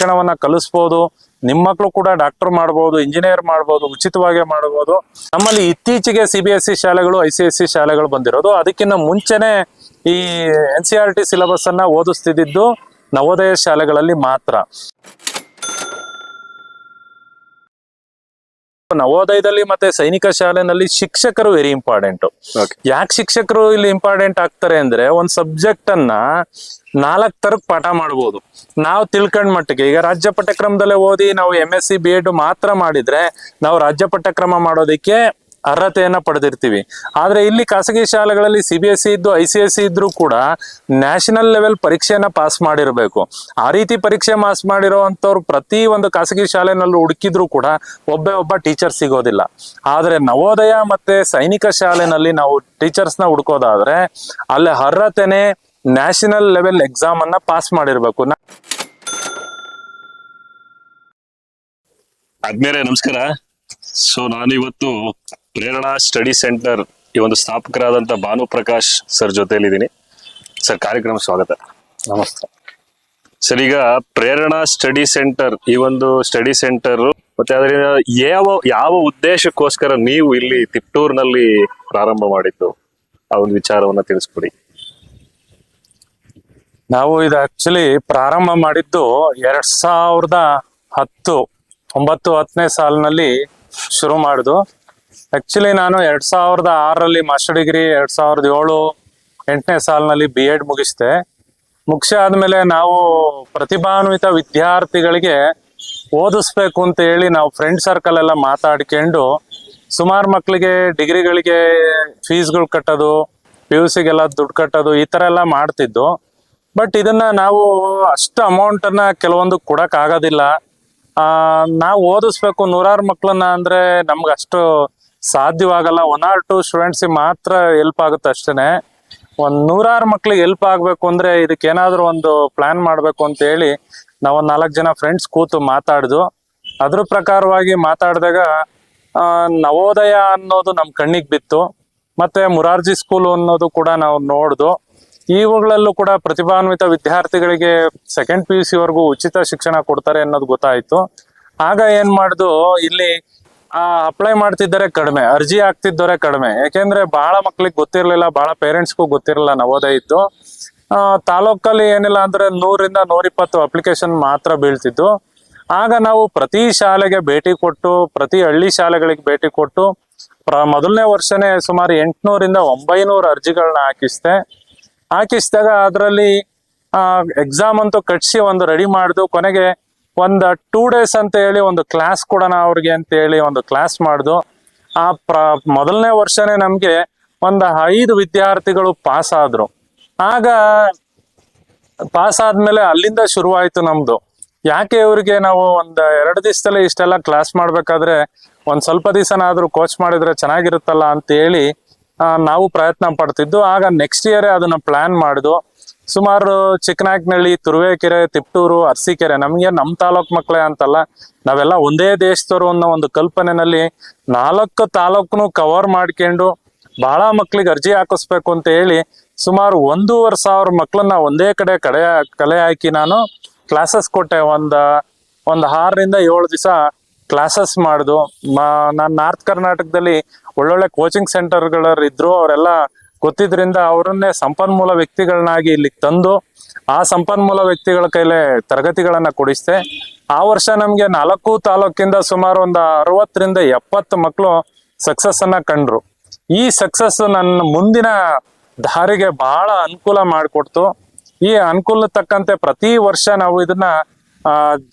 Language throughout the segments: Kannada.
ಶಿಕ್ಷಣವನ್ನ ಕಲಿಸ್ಬೋದು ನಿಮ್ಮ ಮಕ್ಕಳು ಕೂಡ ಡಾಕ್ಟರ್ ಮಾಡ್ಬೋದು ಇಂಜಿನಿಯರ್ ಮಾಡ್ಬೋದು, ಉಚಿತವಾಗಿ ಮಾಡಬಹುದು ನಮ್ಮಲ್ಲಿ ಇತ್ತೀಚೆಗೆ ಸಿ ಬಿ ಎಸ್ ಸಿ ಶಾಲೆಗಳು ಐ ಸಿ ಎಸ್ ಸಿ ಶಾಲೆಗಳು ಬಂದಿರೋದು. ಅದಕ್ಕಿಂತ ಮುಂಚೆನೆ ಈ N C R T syllabus ಅನ್ನ ಓದಿಸ್ತಿದ್ದು ನವೋದಯ ಶಾಲೆಗಳಲ್ಲಿ ಮಾತ್ರ. ನವೋದಯದಲ್ಲಿ ಮತ್ತೆ ಸೈನಿಕ ಶಾಲೆನಲ್ಲಿ ಶಿಕ್ಷಕರು ವೆರಿ ಇಂಪಾರ್ಟೆಂಟ್. ಯಾಕೆ ಶಿಕ್ಷಕರು ಇಲ್ಲಿ ಇಂಪಾರ್ಟೆಂಟ್ ಆಗ್ತಾರೆ ಅಂದ್ರೆ ಒಂದ್ ಸಬ್ಜೆಕ್ಟ್ ಅನ್ನ ನಾಲ್ಕ್ ತರಕ್ ಪಾಠ ಮಾಡ್ಬೋದು ನಾವು ತಿಳ್ಕೊಂಡ್ ಮಟ್ಟಿಗೆ ಈಗ ರಾಜ್ಯ ಪಠ್ಯಕ್ರಮದಲ್ಲೇ ಓದಿ ನಾವು M S C B Ed ಮಾತ್ರ ಮಾಡಿದ್ರೆ ನಾವು ರಾಜ್ಯ ಪಠ್ಯಕ್ರಮ ಮಾಡೋದಕ್ಕೆ ಅರ್ಹತೆಯನ್ನ ಪಡೆದಿರ್ತೀವಿ. ಆದ್ರೆ ಇಲ್ಲಿ ಖಾಸಗಿ ಶಾಲೆಗಳಲ್ಲಿ ಸಿ ಬಿ ಎಸ್ ಸಿ ಇದ್ದು ಐ ಸಿ ಎಸ್ ಸಿ ಇದ್ರೂ ಕೂಡ ನ್ಯಾಷನಲ್ ಲೆವೆಲ್ ಪರೀಕ್ಷೆಯನ್ನ ಪಾಸ್ ಮಾಡಿರಬೇಕು. ಆ ರೀತಿ ಪರೀಕ್ಷೆ ಪಾಸ್ ಮಾಡಿರುವಂತವ್ರು ಪ್ರತಿ ಒಂದು ಖಾಸಗಿ ಶಾಲೆನಲ್ಲೂ ಹುಡುಕಿದ್ರು ಕೂಡ ಒಬ್ಬ ಒಬ್ಬ ಟೀಚರ್ ಸಿಗೋದಿಲ್ಲ. ಆದ್ರೆ ನವೋದಯ ಮತ್ತೆ ಸೈನಿಕ ಶಾಲೆನಲ್ಲಿ ನಾವು ಟೀಚರ್ಸ್ನ ಹುಡ್ಕೋದಾದ್ರೆ ಅಲ್ಲಿ ಅರ್ಹತೆನೆ ನ್ಯಾಷನಲ್ ಲೆವೆಲ್ ಎಕ್ಸಾಮ್ ಅನ್ನ ಪಾಸ್ ಮಾಡಿರ್ಬೇಕು. ಆದ್ಮೇಲೆ ನಮಸ್ಕಾರ. ಸೊ ನಾನು ಇವತ್ತು ಪ್ರೇರಣಾ ಸ್ಟಡಿ ಸೆಂಟರ್ ಈ ಒಂದು ಸ್ಥಾಪಕರಾದಂತ ಭಾನು ಪ್ರಕಾಶ್ ಸರ್ ಜೊತೆಯಲ್ಲಿದ್ದೀನಿ. ಸರ್ ಕಾರ್ಯಕ್ರಮ ಸ್ವಾಗತ. ನಮಸ್ತೆ. ಸರ್ ಈಗ ಪ್ರೇರಣಾ ಸ್ಟಡಿ ಸೆಂಟರ್ ಈ ಒಂದು ಸ್ಟಡಿ ಸೆಂಟರ್ ಮತ್ತೆ ಅದರಿಂದ ಯಾವ ಯಾವ ಉದ್ದೇಶಕ್ಕೋಸ್ಕರ ನೀವು ಇಲ್ಲಿ ತಿಪ್ಟೂರ್ನಲ್ಲಿ ಪ್ರಾರಂಭ ಮಾಡಿದ್ದು? ಆ ಒಂದು ವಿಚಾರವನ್ನ ತಿಳಿಸ್ಕೊಡಿ. ನಾವು ಇದು ಆಕ್ಚುಲಿ ಪ್ರಾರಂಭ ಮಾಡಿದ್ದು ಎರಡ್ ಸಾವಿರದ ಹತ್ತು ಒಂಬತ್ತು ಹತ್ತನೇ ಸಾಲಿನಲ್ಲಿ ಶುರು ಮಾಡುದು. ಆಕ್ಚುಲಿ ನಾನು ಎರಡ್ ಸಾವಿರದ ಆರಲ್ಲಿ ಮಾಸ್ಟರ್ ಡಿಗ್ರಿ ಎರಡ್ ಸಾವಿರದ ಏಳು ಎಂಟನೇ ಸಾಲಿನಲ್ಲಿ ಬಿ ಎಡ್ ಮುಗಿಸಿದೆ. ಮುಗಿಸಿ ಆದ್ಮೇಲೆ ನಾವು ಪ್ರತಿಭಾನ್ವಿತ ವಿದ್ಯಾರ್ಥಿಗಳಿಗೆ ಓದಿಸ್ಬೇಕು ಅಂತ ಹೇಳಿ ನಾವು ಫ್ರೆಂಡ್ ಸರ್ಕಲ್ ಎಲ್ಲ ಮಾತಾಡ್ಕೊಂಡು ಸುಮಾರು ಮಕ್ಕಳಿಗೆ ಡಿಗ್ರಿಗಳಿಗೆ ಫೀಸ್ಗಳು ಕಟ್ಟೋದು ಪಿ ಯು ಸಿಗೆಲ್ಲ ದುಡ್ಡು ಕಟ್ಟೋದು ಈ ತರ ಎಲ್ಲ ಮಾಡ್ತಿದ್ದು. ಬಟ್ ಇದನ್ನ ನಾವು ಅಷ್ಟು ಅಮೌಂಟ್ ಅನ್ನ ಕೆಲವೊಂದು ಆ, ನಾವು ಓದಿಸ್ಬೇಕು ನೂರಾರು ಮಕ್ಕಳನ್ನ ಅಂದ್ರೆ ನಮ್ಗೆ ಅಷ್ಟು ಸಾಧ್ಯವಾಗಲ್ಲ. ಒನ್ ಆರ್ ಟು ಸ್ಟೂಡೆಂಟ್ಸ್ ಮಾತ್ರ ಹೆಲ್ಪ್ ಆಗುತ್ತೆ ಅಷ್ಟೇನೆ. ಒಂದ್ ನೂರಾರು ಮಕ್ಳಿಗೆ ಹೆಲ್ಪ್ ಆಗ್ಬೇಕು ಅಂದ್ರೆ ಇದಕ್ಕೆ ಏನಾದ್ರು ಒಂದು ಪ್ಲಾನ್ ಮಾಡ್ಬೇಕು ಅಂತ ಹೇಳಿ ನಾವು ಒಂದ್ ನಾಲ್ಕು ಜನ ಫ್ರೆಂಡ್ಸ್ ಕೂತು ಮಾತಾಡ್ದು. ಅದ್ರ ಪ್ರಕಾರವಾಗಿ ಮಾತಾಡಿದಾಗ ನವೋದಯ ಅನ್ನೋದು ನಮ್ ಕಣ್ಣಿಗೆ ಬಿತ್ತು. ಮತ್ತೆ ಮುರಾರ್ಜಿ ಸ್ಕೂಲ್ ಅನ್ನೋದು ಕೂಡ ನಾವು ನೋಡ್ದು. ಇವುಗಳಲ್ಲೂ ಕೂಡ ಪ್ರತಿಭಾನ್ವಿತ ವಿದ್ಯಾರ್ಥಿಗಳಿಗೆ ಸೆಕೆಂಡ್ ಪಿ ಯು ಸಿ ವರೆಗೂ ಉಚಿತ ಶಿಕ್ಷಣ ಕೊಡ್ತಾರೆ ಅನ್ನೋದು ಗೊತ್ತಾಯ್ತು. ಆಗ ಏನ್ ಮಾಡ್ದು, ಇಲ್ಲಿ ಅಪ್ಲೈ ಮಾಡ್ತಿದ್ದಾರೆ ಕಡಿಮೆ ಅರ್ಜಿ ಹಾಕ್ತಿದ್ದವರೇ ಕಡಿಮೆ. ಯಾಕೆಂದ್ರೆ ಬಹಳ ಮಕ್ಳಿಗೆ ಗೊತ್ತಿರ್ಲಿಲ್ಲ ಬಹಳ ಪೇರೆಂಟ್ಸ್ಗೂ ಗೊತ್ತಿರಲಿಲ್ಲ ನವೋದಯ ಇತ್ತು ಆ, ತಾಲೂಕಲ್ಲಿ ಏನಿಲ್ಲ ಅಂದ್ರೆ ನೂರಿಂದ ನೂರಿಪ್ಪತ್ತು ಅಪ್ಲಿಕೇಶನ್ ಮಾತ್ರ ಬೀಳ್ತಿದ್ದು. ಆಗ ನಾವು ಪ್ರತಿ ಶಾಲೆಗೆ ಭೇಟಿ ಕೊಟ್ಟು ಪ್ರತಿ ಹಳ್ಳಿ ಶಾಲೆಗಳಿಗೆ ಭೇಟಿ ಕೊಟ್ಟು ಪ್ರ ಮೊದಲನೇ ವರ್ಷನೇ ಸುಮಾರು ಎಂಟುನೂರಿಂದ ಒಂಬೈನೂರು ಅರ್ಜಿಗಳನ್ನ ಹಾಕಿಸ್ದೆ. ಹಾಕಿಸಿದಾಗ ಅದರಲ್ಲಿ ಎಕ್ಸಾಮ್ ಅಂತೂ ಕಟ್ಸಿ ಒಂದು ರೆಡಿ ಮಾಡ್ದು ಕೊನೆಗೆ ಒಂದು ಟೂ ಡೇಸ್ ಅಂತ ಹೇಳಿ ಒಂದು ಕ್ಲಾಸ್ ಕೊಡೋಣ ಅವ್ರಿಗೆ ಅಂತ ಹೇಳಿ ಒಂದು ಕ್ಲಾಸ್ ಮಾಡಿದು. ಆ ಪ್ರ, ಮೊದಲನೇ ವರ್ಷನೇ ನಮಗೆ ಒಂದು ಐದು ವಿದ್ಯಾರ್ಥಿಗಳು ಪಾಸ್ ಆದ್ರು. ಆಗ ಪಾಸ್ ಆದ್ಮೇಲೆ ಅಲ್ಲಿಂದ ಶುರುವಾಯಿತು ನಮ್ದು. ಯಾಕೆ ಇವ್ರಿಗೆ ನಾವು ಒಂದು ಎರಡು ದಿವಸದಲ್ಲಿ ಇಷ್ಟೆಲ್ಲ ಕ್ಲಾಸ್ ಮಾಡ್ಬೇಕಾದ್ರೆ ಒಂದು ಸ್ವಲ್ಪ ದಿವಸನಾದ್ರೂ ಕೋಚ್ ಮಾಡಿದ್ರೆ ಚೆನ್ನಾಗಿರುತ್ತಲ್ಲ ಅಂತ ಹೇಳಿ ನಾವು ಪ್ರಯತ್ನ ಪಡ್ತಿದ್ದು. ಆಗ ನೆಕ್ಸ್ಟ್ ಇಯರೇ ಅದನ್ನ ಪ್ಲಾನ್ ಮಾಡುದು. ಸುಮಾರು ಚಿಕ್ಕನಾಯಕನಹಳ್ಳಿ ತುರುವೇಕೆರೆ, ತಿಪ್ಟೂರು, ಅರಸೀಕೆರೆ, ನಮಗೆ ನಮ್ಮ ತಾಲೂಕ್ ಮಕ್ಕಳೇ ಅಂತಲ್ಲ, ನಾವೆಲ್ಲ ಒಂದೇ ದೇಶದವರು ಅನ್ನೋ ಒಂದು ಕಲ್ಪನೆನಲ್ಲಿ ನಾಲ್ಕು ತಾಲೂಕನು ಕವರ್ ಮಾಡ್ಕೊಂಡು ಬಹಳ ಮಕ್ಳಿಗೆ ಅರ್ಜಿ ಹಾಕಿಸ್ಬೇಕು ಅಂತ ಹೇಳಿ ಸುಮಾರು ಒಂದೂವರೆ ಸಾವಿರ ಮಕ್ಕಳನ್ನ ಒಂದೇ ಕಡೆ ಕಡೆ ಕಲೆ ಹಾಕಿ ನಾನು ಕ್ಲಾಸಸ್ ಕೊಟ್ಟೆ. ಒಂದ, ಒಂದು ಆರರಿಂದ ಏಳು ದಿವಸ ಕ್ಲಾಸಸ್ ಮಾಡಿದು. ನಾನು ನಾರ್ತ್ ಕರ್ನಾಟಕದಲ್ಲಿ ಒಳ್ಳೊಳ್ಳೆ ಕೋಚಿಂಗ್ ಸೆಂಟರ್ಗಳಿದ್ರು ಅವರೆಲ್ಲ ಗೊತ್ತಿದ್ರಿಂದ ಅವರನ್ನೇ ಸಂಪನ್ಮೂಲ ವ್ಯಕ್ತಿಗಳನ್ನಾಗಿ ಇಲ್ಲಿಗೆ ತಂದು ಆ ಸಂಪನ್ಮೂಲ ವ್ಯಕ್ತಿಗಳ ಕೈಲೇ ತರಗತಿಗಳನ್ನ ಕೊಡಿಸ್ದೆ, ಆ ವರ್ಷ ನಮ್ಗೆ ನಾಲ್ಕು ತಾಲೂಕಿಂದ ಸುಮಾರು ಒಂದು ಅರವತ್ತರಿಂದ ಎಪ್ಪತ್ತು ಮಕ್ಕಳು ಸಕ್ಸಸ್ ಅನ್ನ ಕಂಡ್ರು. ಈ ಸಕ್ಸಸ್ ನನ್ನ ಮುಂದಿನ ದಾರಿಗೆ ಬಹಳ ಅನುಕೂಲ ಮಾಡಿಕೊಡ್ತು. ಈ ಅನುಕೂಲ ತಕ್ಕಂತೆ ಪ್ರತಿ ವರ್ಷ ನಾವು ಇದನ್ನ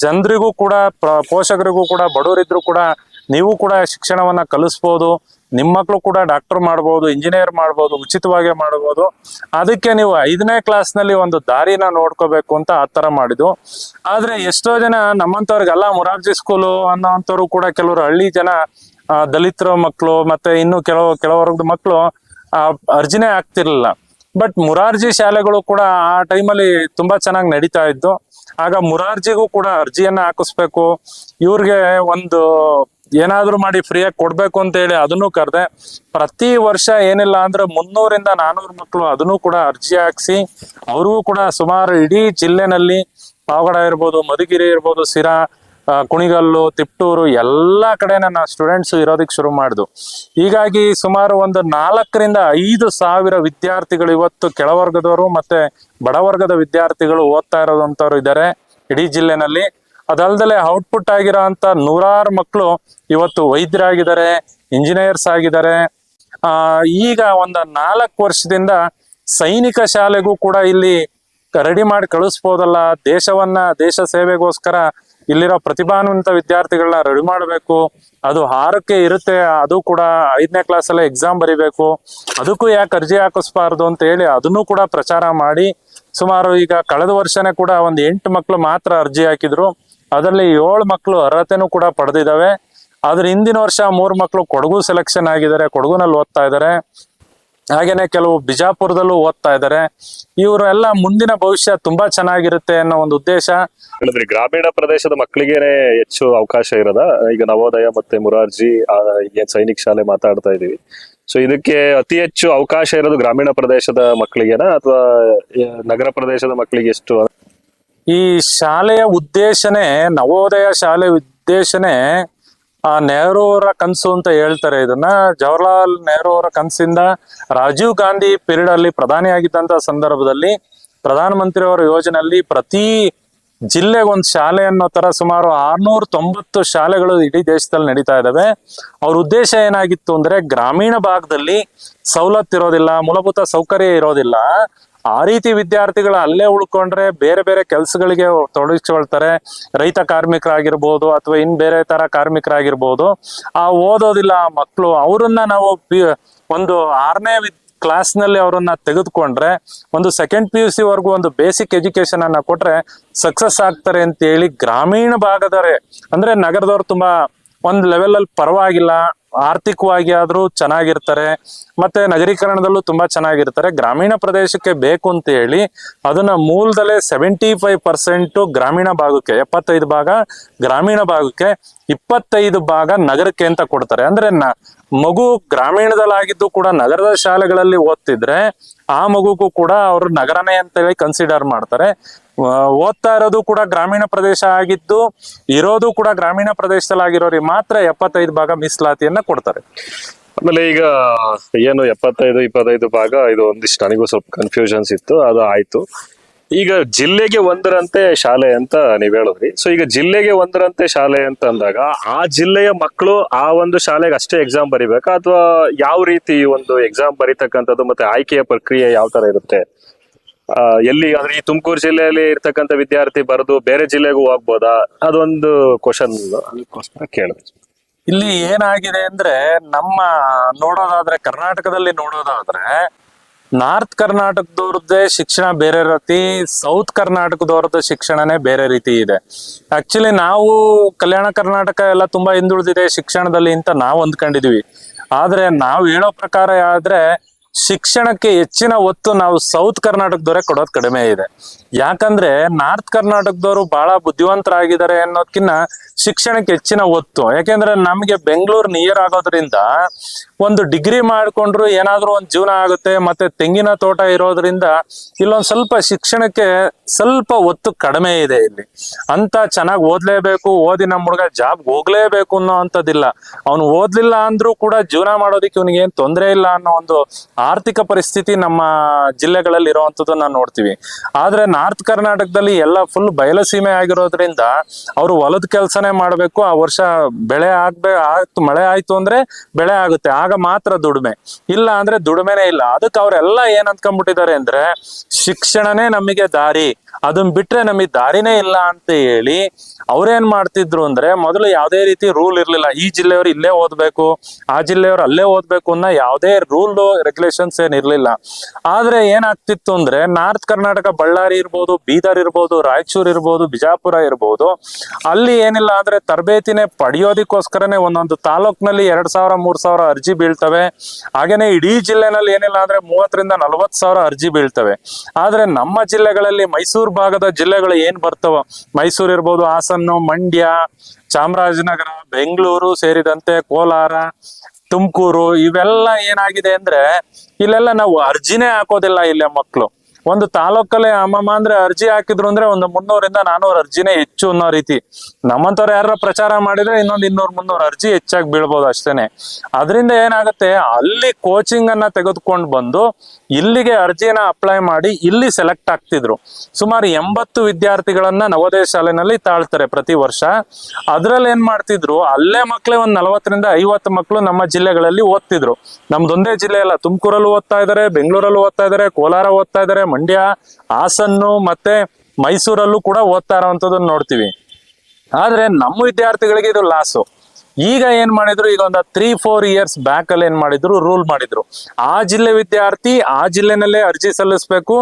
ಜನರಿಗೂ ಕೂಡ ಪೋಷಕರಿಗೂ ಕೂಡ, ಬಡವರಿದ್ರು ಕೂಡ, ನೀವು ಕೂಡ ಶಿಕ್ಷಣವನ್ನ ಕಲಿಸ್ಬೋದು. ನಿಮ್ಮ ಮಕ್ಕಳು ಕೂಡ ಡಾಕ್ಟರ್ ಮಾಡ್ಬೋದು ಇಂಜಿನಿಯರ್ ಮಾಡ್ಬೋದು, ಉಚಿತವಾಗೇ ಮಾಡ್ಬೋದು. ಅದಕ್ಕೆ ನೀವು ಐದನೇ ಕ್ಲಾಸ್ನಲ್ಲಿ ಒಂದು ದಾರಿನ ನೋಡ್ಕೋಬೇಕು ಅಂತ ಆ ತರ ಮಾಡಿದ್ದು. ಆದ್ರೆ ಎಷ್ಟೋ ಜನ ನಮ್ಮಂತವ್ರಿಗೆಲ್ಲ ಮುರಾರ್ಜಿ ಸ್ಕೂಲು ಅನ್ನೋಂಥವ್ರು ಕೂಡ ಕೆಲವರು ಹಳ್ಳಿ ಜನ ದಲಿತರ ಮಕ್ಕಳು ಮತ್ತೆ ಇನ್ನು ಕೆಲವು ಕೆಲವರ್ಗದ ಮಕ್ಕಳು ಅರ್ಜಿನೇ ಆಗ್ತಿರ್ಲಿಲ್ಲ. ಬಟ್ ಮುರಾರ್ಜಿ ಶಾಲೆಗಳು ಕೂಡ ಆ ಟೈಮಲ್ಲಿ ತುಂಬಾ ಚೆನ್ನಾಗಿ ನಡೀತಾ ಇದ್ದು. ಆಗ ಮುರಾರ್ಜಿಗೂ ಕೂಡ ಅರ್ಜಿಯನ್ನ ಹಾಕಿಸ್ಬೇಕು. ಇವ್ರಿಗೆ ಒಂದು ಏನಾದ್ರೂ ಮಾಡಿ ಫ್ರೀಯಾಗಿ ಕೊಡ್ಬೇಕು ಅಂತ ಹೇಳಿ ಅದನ್ನು ಕರೆದೆ. ಪ್ರತಿ ವರ್ಷ ಏನಿಲ್ಲ ಅಂದ್ರೆ ಮುನ್ನೂರಿಂದ ನಾನೂರು ಮಕ್ಕಳು ಅದನ್ನು ಕೂಡ ಅರ್ಜಿ ಹಾಕ್ಸಿ, ಅವ್ರಿಗೂ ಕೂಡ ಸುಮಾರು ಇಡೀ ಜಿಲ್ಲೆನಲ್ಲಿ ಪಾವಗಡ ಇರ್ಬೋದು, ಮಧುಗಿರಿ ಇರ್ಬೋದು ಸಿರಾ ಕುಣಿಗಲ್ಲು, ತಿಪ್ಟೂರು ಎಲ್ಲ ಕಡೆ ನನ್ನ ಸ್ಟೂಡೆಂಟ್ಸ್ ಇರೋದಕ್ಕೆ ಶುರು ಮಾಡಿದ್ರು ಹೀಗಾಗಿ ಸುಮಾರು ಒಂದು ನಾಲ್ಕರಿಂದ ಐದು ಸಾವಿರ ವಿದ್ಯಾರ್ಥಿಗಳು ಇವತ್ತು ಕೆಳವರ್ಗದವರು ಮತ್ತೆ ಬಡವರ್ಗದ ವಿದ್ಯಾರ್ಥಿಗಳು ಓದ್ತಾ ಇರೋದಂಥವ್ರು ಇದ್ದಾರೆ ಇಡೀ ಜಿಲ್ಲೆನಲ್ಲಿ. ಅದಲ್ದಲೆ ಔಟ್ಪುಟ್ ಆಗಿರೋ ಅಂತ ನೂರಾರು ಮಕ್ಕಳು ಇವತ್ತು ವೈದ್ಯರಾಗಿದ್ದಾರೆ ಇಂಜಿನಿಯರ್ಸ್ ಆಗಿದ್ದಾರೆ. ಆ, ಈಗ ಒಂದು ನಾಲ್ಕು ವರ್ಷದಿಂದ ಸೈನಿಕ ಶಾಲೆಗೂ ಕೂಡ ಇಲ್ಲಿ ರೆಡಿ ಮಾಡಿ ಕಳಿಸ್ಬೋದಲ್ಲ, ದೇಶವನ್ನ, ದೇಶ ಸೇವೆಗೋಸ್ಕರ ಇಲ್ಲಿರೋ ಪ್ರತಿಭಾನ್ವಿತ ವಿದ್ಯಾರ್ಥಿಗಳನ್ನ ರೆಡಿ ಮಾಡಬೇಕು. ಅದು ಆರಕ್ಕೆ ಇರುತ್ತೆ, ಅದು ಕೂಡ ಐದನೇ ಕ್ಲಾಸಲ್ಲೇ ಎಕ್ಸಾಮ್ ಬರಿಬೇಕು. ಅದಕ್ಕೂ ಯಾಕೆ ಅರ್ಜಿ ಹಾಕಿಸ್ಬಾರ್ದು ಅಂತ ಹೇಳಿ ಅದನ್ನು ಕೂಡ ಪ್ರಚಾರ ಮಾಡಿ ಸುಮಾರು ಈಗ ಕಳೆದ ವರ್ಷನೇ ಕೂಡ ಒಂದು ಎಂಟು ಮಕ್ಕಳು ಮಾತ್ರ ಅರ್ಜಿ ಹಾಕಿದ್ರು. ಅದರಲ್ಲಿ ಏಳು ಮಕ್ಕಳು ಅರ್ಹತೆನೂ ಕೂಡ ಪಡೆದಿದ್ದಾವೆ. ಆದ್ರೆ ಹಿಂದಿನ ವರ್ಷ ಮೂರು ಮಕ್ಕಳು ಕೊಡಗು ಸೆಲೆಕ್ಷನ್ ಆಗಿದ್ದಾರೆ, ಕೊಡಗುನಲ್ಲಿ ಓದ್ತಾ ಇದ್ದಾರೆ. ಹಾಗೇನೆ ಕೆಲವು ಬಿಜಾಪುರದಲ್ಲೂ ಓದ್ತಾ ಇದ್ದಾರೆ. ಇವರೆಲ್ಲ ಮುಂದಿನ ಭವಿಷ್ಯ ತುಂಬಾ ಚೆನ್ನಾಗಿರುತ್ತೆ ಅನ್ನೋ ಒಂದು ಉದ್ದೇಶ. ಗ್ರಾಮೀಣ ಪ್ರದೇಶದ ಮಕ್ಕಳಿಗೇನೆ ಹೆಚ್ಚು ಅವಕಾಶ ಇರೋದ? ಈಗ ನವೋದಯ ಮತ್ತೆ ಮುರಾರ್ಜಿ ಏನ್ ಸೈನಿಕ್ ಶಾಲೆ ಮಾತಾಡ್ತಾ ಇದೀವಿ. ಸೊ ಇದಕ್ಕೆ ಅತಿ ಹೆಚ್ಚು ಅವಕಾಶ ಇರೋದು ಗ್ರಾಮೀಣ ಪ್ರದೇಶದ ಮಕ್ಕಳಿಗೆನಾ ಅಥವಾ ನಗರ ಪ್ರದೇಶದ ಮಕ್ಕಳಿಗೆ ಎಷ್ಟು? ಈ ಶಾಲೆಯ ಉದ್ದೇಶನೇ, ನವೋದಯ ಶಾಲೆ ಉದ್ದೇಶನೇ ಆ ನೆಹರು ಅವರ ಕನಸು ಅಂತ ಹೇಳ್ತಾರೆ. ಇದನ್ನ ಜವಾಹರ್ಲಾಲ್ ನೆಹರು ಅವರ ಕನಸಿಂದ ರಾಜೀವ್ ಗಾಂಧಿ ಪೀರಿಯಡ್ ಅಲ್ಲಿ ಪ್ರಧಾನಿಯಾಗಿದ್ದಂತ ಸಂದರ್ಭದಲ್ಲಿ ಪ್ರಧಾನಮಂತ್ರಿ ಅವರ ಯೋಜನೆಯಲ್ಲಿ ಪ್ರತಿ ಜಿಲ್ಲೆಗೆ ಒಂದು ಶಾಲೆ ಅನ್ನೋ ತರ ಸುಮಾರು ಆರ್ನೂರ ತೊಂಬತ್ತು ಶಾಲೆಗಳು ಇಡೀ ದೇಶದಲ್ಲಿ ನಡೀತಾ ಇದಾವೆ. ಅವ್ರ ಉದ್ದೇಶ ಏನಾಗಿತ್ತು ಅಂದ್ರೆ, ಗ್ರಾಮೀಣ ಭಾಗದಲ್ಲಿ ಸವಲತ್ತು ಇರೋದಿಲ್ಲ, ಮೂಲಭೂತ ಸೌಕರ್ಯ ಇರೋದಿಲ್ಲ. ಆ ರೀತಿ ವಿದ್ಯಾರ್ಥಿಗಳು ಅಲ್ಲೇ ಉಳ್ಕೊಂಡ್ರೆ ಬೇರೆ ಬೇರೆ ಕೆಲಸಗಳಿಗೆ ತೊಡಗಿಸ್ಕೊಳ್ತಾರೆ ರೈತ ಕಾರ್ಮಿಕರಾಗಿರ್ಬೋದು ಅಥವಾ ಇನ್ ಬೇರೆ ತರ ಕಾರ್ಮಿಕರಾಗಿರ್ಬೋದು. ಆ ಓದೋದಿಲ್ಲ ಆ ಮಕ್ಕಳು ಅವರನ್ನ ನಾವು ಒಂದು ಆರನೇ ಕ್ಲಾಸ್ನಲ್ಲಿ ಅವರನ್ನ ತೆಗೆದುಕೊಂಡ್ರೆ, ಒಂದು ಸೆಕೆಂಡ್ ಪಿ ಯು ಸಿ ವರ್ಗು ಒಂದು ಬೇಸಿಕ್ ಎಜುಕೇಶನ್ ಅನ್ನ ಕೊಟ್ರೆ ಸಕ್ಸಸ್ ಆಗ್ತಾರೆ ಅಂತ ಹೇಳಿ ಗ್ರಾಮೀಣ ಭಾಗದವರೇ, ಅಂದ್ರೆ ನಗರದವ್ರು ತುಂಬಾ ಒಂದ್ ಲೆವೆಲ್ ಅಲ್ಲಿ ಪರವಾಗಿಲ್ಲ. ಆರ್ಥಿಕವಾಗಿ ಆದ್ರೂ ಚೆನ್ನಾಗಿರ್ತಾರೆ, ಮತ್ತೆ ನಗರೀಕರಣದಲ್ಲೂ ತುಂಬಾ ಚೆನ್ನಾಗಿರ್ತಾರೆ. ಗ್ರಾಮೀಣ ಪ್ರದೇಶಕ್ಕೆ ಬೇಕು ಅಂತ ಹೇಳಿ ಅದನ್ನ ಮೂಲದಲ್ಲೇ ಸೆವೆಂಟಿ ಫೈವ್ ಪರ್ಸೆಂಟ್ ಗ್ರಾಮೀಣ ಭಾಗಕ್ಕೆ, ಎಪ್ಪತ್ತೈದು ಭಾಗ ಗ್ರಾಮೀಣ ಭಾಗಕ್ಕೆ, ಇಪ್ಪತ್ತೈದು ಭಾಗ ನಗರಕ್ಕೆ ಅಂತ ಕೊಡ್ತಾರೆ. ಅಂದ್ರೆ ಮಗು ಗ್ರಾಮೀಣದಲ್ಲಾಗಿದ್ದು ಕೂಡ ನಗರದ ಶಾಲೆಗಳಲ್ಲಿ ಓದ್ತಿದ್ರೆ ಆ ಮಗುಗೂ ಕೂಡ ಅವರು ನಗರನೇ ಅಂತೇಳಿ ಕನ್ಸಿಡರ್ ಮಾಡ್ತಾರೆ. ಓದ್ತಾ ಇರೋದು ಕೂಡ ಗ್ರಾಮೀಣ ಪ್ರದೇಶ ಆಗಿದ್ದು, ಇರೋದು ಕೂಡ ಗ್ರಾಮೀಣ ಪ್ರದೇಶದಲ್ಲಿ ಆಗಿರೋರಿಗೆ ಮಾತ್ರ ಎಪ್ಪತ್ತೈದು ಭಾಗ ಮೀಸಲಾತಿಯನ್ನ ಕೊಡ್ತಾರೆ. ಆಮೇಲೆ ಈಗ ಏನು ಎಪ್ಪತ್ತೈದು, ಇಪ್ಪತ್ತೈದು ಭಾಗ, ಇದು ಒಂದಿಷ್ಟು ನನಗೂ ಸ್ವಲ್ಪ ಕನ್ಫ್ಯೂಷನ್ಸ್ ಇತ್ತು, ಅದು ಆಯ್ತು. ಈಗ ಜಿಲ್ಲೆಗೆ ಒಂದರಂತೆ ಶಾಲೆ ಅಂತ ನೀವ್ ಹೇಳಿದ್ರಿ. ಸೊ ಈಗ ಜಿಲ್ಲೆಗೆ ಒಂದರಂತೆ ಶಾಲೆ ಅಂತ ಅಂದಾಗ, ಆ ಜಿಲ್ಲೆಯ ಮಕ್ಕಳು ಆ ಒಂದು ಶಾಲೆಗೆ ಅಷ್ಟೇ ಎಕ್ಸಾಮ್ ಬರಿಬೇಕಾ? ಅಥವಾ ಯಾವ ರೀತಿ ಒಂದು ಎಕ್ಸಾಮ್ ಬರಿತಕ್ಕಂಥದ್ದು ಮತ್ತೆ ಆಯ್ಕೆಯ ಪ್ರಕ್ರಿಯೆ ಯಾವ ತರ ಇರುತ್ತೆ? ಎಲ್ಲಿ ಅಂದ್ರೆ ಈ ತುಮಕೂರು ಜಿಲ್ಲೆಯಲ್ಲಿ ಇರ್ತಕ್ಕಂಥ ವಿದ್ಯಾರ್ಥಿ ಬರೆದು ಬೇರೆ ಜಿಲ್ಲೆಗೂ ಹೋಗ್ಬೋದಾ? ಅದೊಂದು ಕ್ವಶನ್ ಅದಕ್ಕೋಸ್ಕರ ಕೇಳಿದೆ. ಇಲ್ಲಿ ಏನಾಗಿದೆ ಅಂದ್ರೆ ನಮ್ಮ ನೋಡೋದಾದ್ರೆ ಕರ್ನಾಟಕದಲ್ಲಿ ನೋಡೋದಾದ್ರೆ ನಾರ್ತ್ ಕರ್ನಾಟಕದವ್ರದ್ದೇ ಶಿಕ್ಷಣ ಬೇರೆ ರೀತಿ, ಸೌತ್ ಕರ್ನಾಟಕದವ್ರದ್ದು ಶಿಕ್ಷಣನೇ ಬೇರೆ ರೀತಿ ಇದೆ. ಆಕ್ಚುಲಿ ನಾವು ಕಲ್ಯಾಣ ಕರ್ನಾಟಕ ಎಲ್ಲ ತುಂಬಾ ಹಿಂದುಳಿದಿದೆ ಶಿಕ್ಷಣದಲ್ಲಿ ಅಂತ ನಾವು ಅಂದ್ಕೊಂಡಿದೀವಿ ಆದ್ರೆ ನಾವು ಹೇಳೋ ಪ್ರಕಾರ ಆದ್ರೆ ಶಿಕ್ಷಣಕ್ಕೆ ಹೆಚ್ಚಿನ ಒತ್ತು ನಾವು ಸೌತ್ ಕರ್ನಾಟಕದವರೇ ಕೊಡೋದು ಕಡಿಮೆ ಇದೆ. ಯಾಕಂದ್ರೆ ನಾರ್ತ್ ಕರ್ನಾಟಕದವರು ಬಹಳ ಬುದ್ಧಿವಂತರಾಗಿದ್ದಾರೆ ಅನ್ನೋದ್ಕಿನ್ನ ಶಿಕ್ಷಣಕ್ಕೆ ಹೆಚ್ಚಿನ ಒತ್ತು. ಯಾಕೆಂದ್ರೆ ನಮ್ಗೆ ಬೆಂಗಳೂರು ನಿಯರ್ ಆಗೋದ್ರಿಂದ ಒಂದು ಡಿಗ್ರಿ ಮಾಡ್ಕೊಂಡ್ರು ಏನಾದ್ರೂ ಒಂದು ಜೀವನ ಆಗುತ್ತೆ, ಮತ್ತೆ ತೆಂಗಿನ ತೋಟ ಇರೋದ್ರಿಂದ ಇಲ್ಲೊಂದ್ ಸ್ವಲ್ಪ ಶಿಕ್ಷಣಕ್ಕೆ ಸ್ವಲ್ಪ ಒತ್ತು ಕಡಿಮೆ ಇದೆ ಇಲ್ಲಿ. ಅಂತ ಚೆನ್ನಾಗಿ ಓದ್ಲೇಬೇಕು ಓದಿ ನಮ್ಮ ಹುಡುಗ ಜಾಬ್ ಹೋಗ್ಲೇಬೇಕು ಅನ್ನೋ ಅಂತದಿಲ್ಲ ಅವನು ಓದ್ಲಿಲ್ಲ ಅಂದ್ರೂ ಕೂಡ ಜೀವನ ಮಾಡೋದಕ್ಕೆ ಇವನಿಗೆ ಏನ್ ತೊಂದರೆ ಇಲ್ಲ ಅನ್ನೋ ಒಂದು ಆರ್ಥಿಕ ಪರಿಸ್ಥಿತಿ ನಮ್ಮ ಜಿಲ್ಲೆಗಳಲ್ಲಿ ಇರುವಂತದ್ದು ನಾವು ನೋಡ್ತೀವಿ. ಆದ್ರೆ ನಾರ್ತ್ ಕರ್ನಾಟಕದಲ್ಲಿ ಎಲ್ಲ ಫುಲ್ ಬಯಲಸೀಮೆ ಆಗಿರೋದ್ರಿಂದ ಅವರು ಹೊಲದ ಕೆಲಸನೇ ಮಾಡ್ಬೇಕು, ಆ ವರ್ಷ ಬೆಳೆ ಆಗ್ಬೇ ಮಳೆ ಆಯ್ತು ಅಂದ್ರೆ ಬೆಳೆ ಆಗುತ್ತೆ. ಆಗ ಮಾತ್ರ ದುಡಿಮೆ. ಇಲ್ಲ ಅಂದ್ರೆ ದುಡಿಮೆನೇ ಇಲ್ಲ. ಅದಕ್ಕೆ ಅವರೆಲ್ಲ ಏನ್ ಅಂದ್ಕೊಂಡ್ಬಿಟ್ಟಿದ್ದಾರೆ ಅಂದ್ರೆ ಶಿಕ್ಷಣನೇ ನಮಗೆ ದಾರಿ. ಅದನ್ನ ಬಿಟ್ರೆ ನಮಗೆ ದಾರಿನೇ ಇಲ್ಲ ಅಂತ ಹೇಳಿ ಅವ್ರೇನ್ ಮಾಡ್ತಿದ್ರು ಅಂದ್ರೆ ಮೊದಲು ಯಾವುದೇ ರೀತಿ ರೂಲ್ ಇರ್ಲಿಲ್ಲ. ಈ ಜಿಲ್ಲೆಯವರು ಇಲ್ಲೇ ಓದ್ಬೇಕು, ಆ ಜಿಲ್ಲೆಯವರು ಅಲ್ಲೇ ಓದ್ಬೇಕು ಅನ್ನೋ ಯಾವುದೇ ರೂಲ್ ರೆಗ್ಯುಲೇಷನ್ಸ್ ಏನ್ ಇರ್ಲಿಲ್ಲ. ಆದ್ರೆ ಏನಾಗ್ತಿತ್ತು ಅಂದ್ರೆ ನಾರ್ತ್ ಕರ್ನಾಟಕ, ಬಳ್ಳಾರಿ ಇರ್ಬೋದು, ಬೀದರ್ ಇರ್ಬೋದು, ರಾಯಚೂರು ಇರ್ಬೋದು, ಬಿಜಾಪುರ ಇರ್ಬೋದು, ಅಲ್ಲಿ ಏನಿಲ್ಲ ಅಂದ್ರೆ ತರಬೇತಿನೇ ಪಡೆಯೋದಕ್ಕೋಸ್ಕರನೇ ಒಂದೊಂದು ತಾಲೂಕ್ನಲ್ಲಿ ಎರಡ್ ಸಾವಿರ, ಮೂರ್ ಸಾವಿರ ಅರ್ಜಿ ಬೀಳ್ತವೆ. ಹಾಗೇನೆ ಇಡೀ ಜಿಲ್ಲೆನಲ್ಲಿ ಏನಿಲ್ಲ ಅಂದ್ರೆ ಮೂವತ್ತರಿಂದ ನಲವತ್ತು ಸಾವಿರ ಅರ್ಜಿ ಬೀಳ್ತವೆ. ಆದ್ರೆ ನಮ್ಮ ಜಿಲ್ಲೆಗಳಲ್ಲಿ ಮೈಸೂರು ಭಾಗದ ಜಿಲ್ಲೆಗಳು ಏನ್ ಬರ್ತವ? ಮೈಸೂರು ಇರ್ಬೋದು, ಹಾಸನ್ನು, ಮಂಡ್ಯ, ಚಾಮರಾಜನಗರ, ಬೆಂಗಳೂರು ಸೇರಿದಂತೆ ಕೋಲಾರ, ತುಮಕೂರು, ಇವೆಲ್ಲ ಏನಾಗಿದೆ ಅಂದ್ರೆ ಇಲ್ಲೆಲ್ಲ ನಾವು ಅರ್ಜಿನೇ ಹಾಕೋದಿಲ್ಲ ಇಲ್ಲೇ ಮಕ್ಕಳು ಒಂದು ತಾಲೂಕಲ್ಲೇ ಅಮ್ಮಮ್ಮ ಅಂದ್ರೆ ಅರ್ಜಿ ಹಾಕಿದ್ರು ಅಂದ್ರೆ ಒಂದು ಮುನ್ನೂರಿಂದ ನಾನೂರು ಅರ್ಜಿನೇ ಹೆಚ್ಚು ಅನ್ನೋ ರೀತಿ. ನಮ್ಮಂತವ್ರು ಯಾರ ಪ್ರಚಾರ ಮಾಡಿದ್ರೆ ಇನ್ನೊಂದು ಇನ್ನೂರು ಮುನ್ನೂರು ಅರ್ಜಿ ಹೆಚ್ಚಾಗಿ ಬೀಳ್ಬೋದು ಅಷ್ಟೇನೆ. ಅದರಿಂದ ಏನಾಗುತ್ತೆ? ಅಲ್ಲಿ ಕೋಚಿಂಗ್ ಅನ್ನ ತೆಗೆದುಕೊಂಡು ಬಂದು ಇಲ್ಲಿಗೆ ಅರ್ಜಿನ ಅಪ್ಲೈ ಮಾಡಿ ಇಲ್ಲಿ ಸೆಲೆಕ್ಟ್ ಆಗ್ತಿದ್ರು. ಸುಮಾರು ಎಂಬತ್ತು ವಿದ್ಯಾರ್ಥಿಗಳನ್ನ ನವೋದಯ ಶಾಲೆನಲ್ಲಿ ತಾಳ್ತಾರೆ ಪ್ರತಿ ವರ್ಷ. ಅದ್ರಲ್ಲಿ ಏನ್ ಮಾಡ್ತಿದ್ರು? ಅಲ್ಲೇ ಮಕ್ಳೇ ಒಂದ್ ನಲವತ್ತರಿಂದ ಐವತ್ತು ಮಕ್ಳು ನಮ್ಮ ಜಿಲ್ಲೆಗಳಲ್ಲಿ ಓದ್ತಿದ್ರು. ನಮ್ದೊಂದೇ ಜಿಲ್ಲೆ ಅಲ್ಲ. ತುಮಕೂರಲ್ಲೂ ಓದ್ತಾ ಇದಾರೆ, ಬೆಂಗಳೂರಲ್ಲೂ ಓದ್ತಾ ಇದಾರೆ, ಕೋಲಾರ ಓದ್ತಾ ಇದಾರೆ ಮಂಡ್ಯ, ಹಾಸನ್ನು ಮತ್ತೆ ಮೈಸೂರಲ್ಲೂ ಕೂಡ ಓದ್ತಾ ಇರೋವಂಥದ್ದನ್ನ ನೋಡ್ತೀವಿ. ಆದ್ರೆ ನಮ್ಮ ವಿದ್ಯಾರ್ಥಿಗಳಿಗೆ ಇದು ಲಾಸು. ಈಗ ಏನ್ ಮಾಡಿದ್ರು, ಈಗ ಒಂದು ತ್ರೀ ಫೋರ್ ಇಯರ್ಸ್ ಬ್ಯಾಕ್ ಅಲ್ಲಿ ಏನ್ ಮಾಡಿದ್ರು ರೂಲ್ ಮಾಡಿದ್ರು. ಆ ಜಿಲ್ಲೆ ವಿದ್ಯಾರ್ಥಿ ಆ ಜಿಲ್ಲೆನಲ್ಲೇ ಅರ್ಜಿ ಸಲ್ಲಿಸಬೇಕು,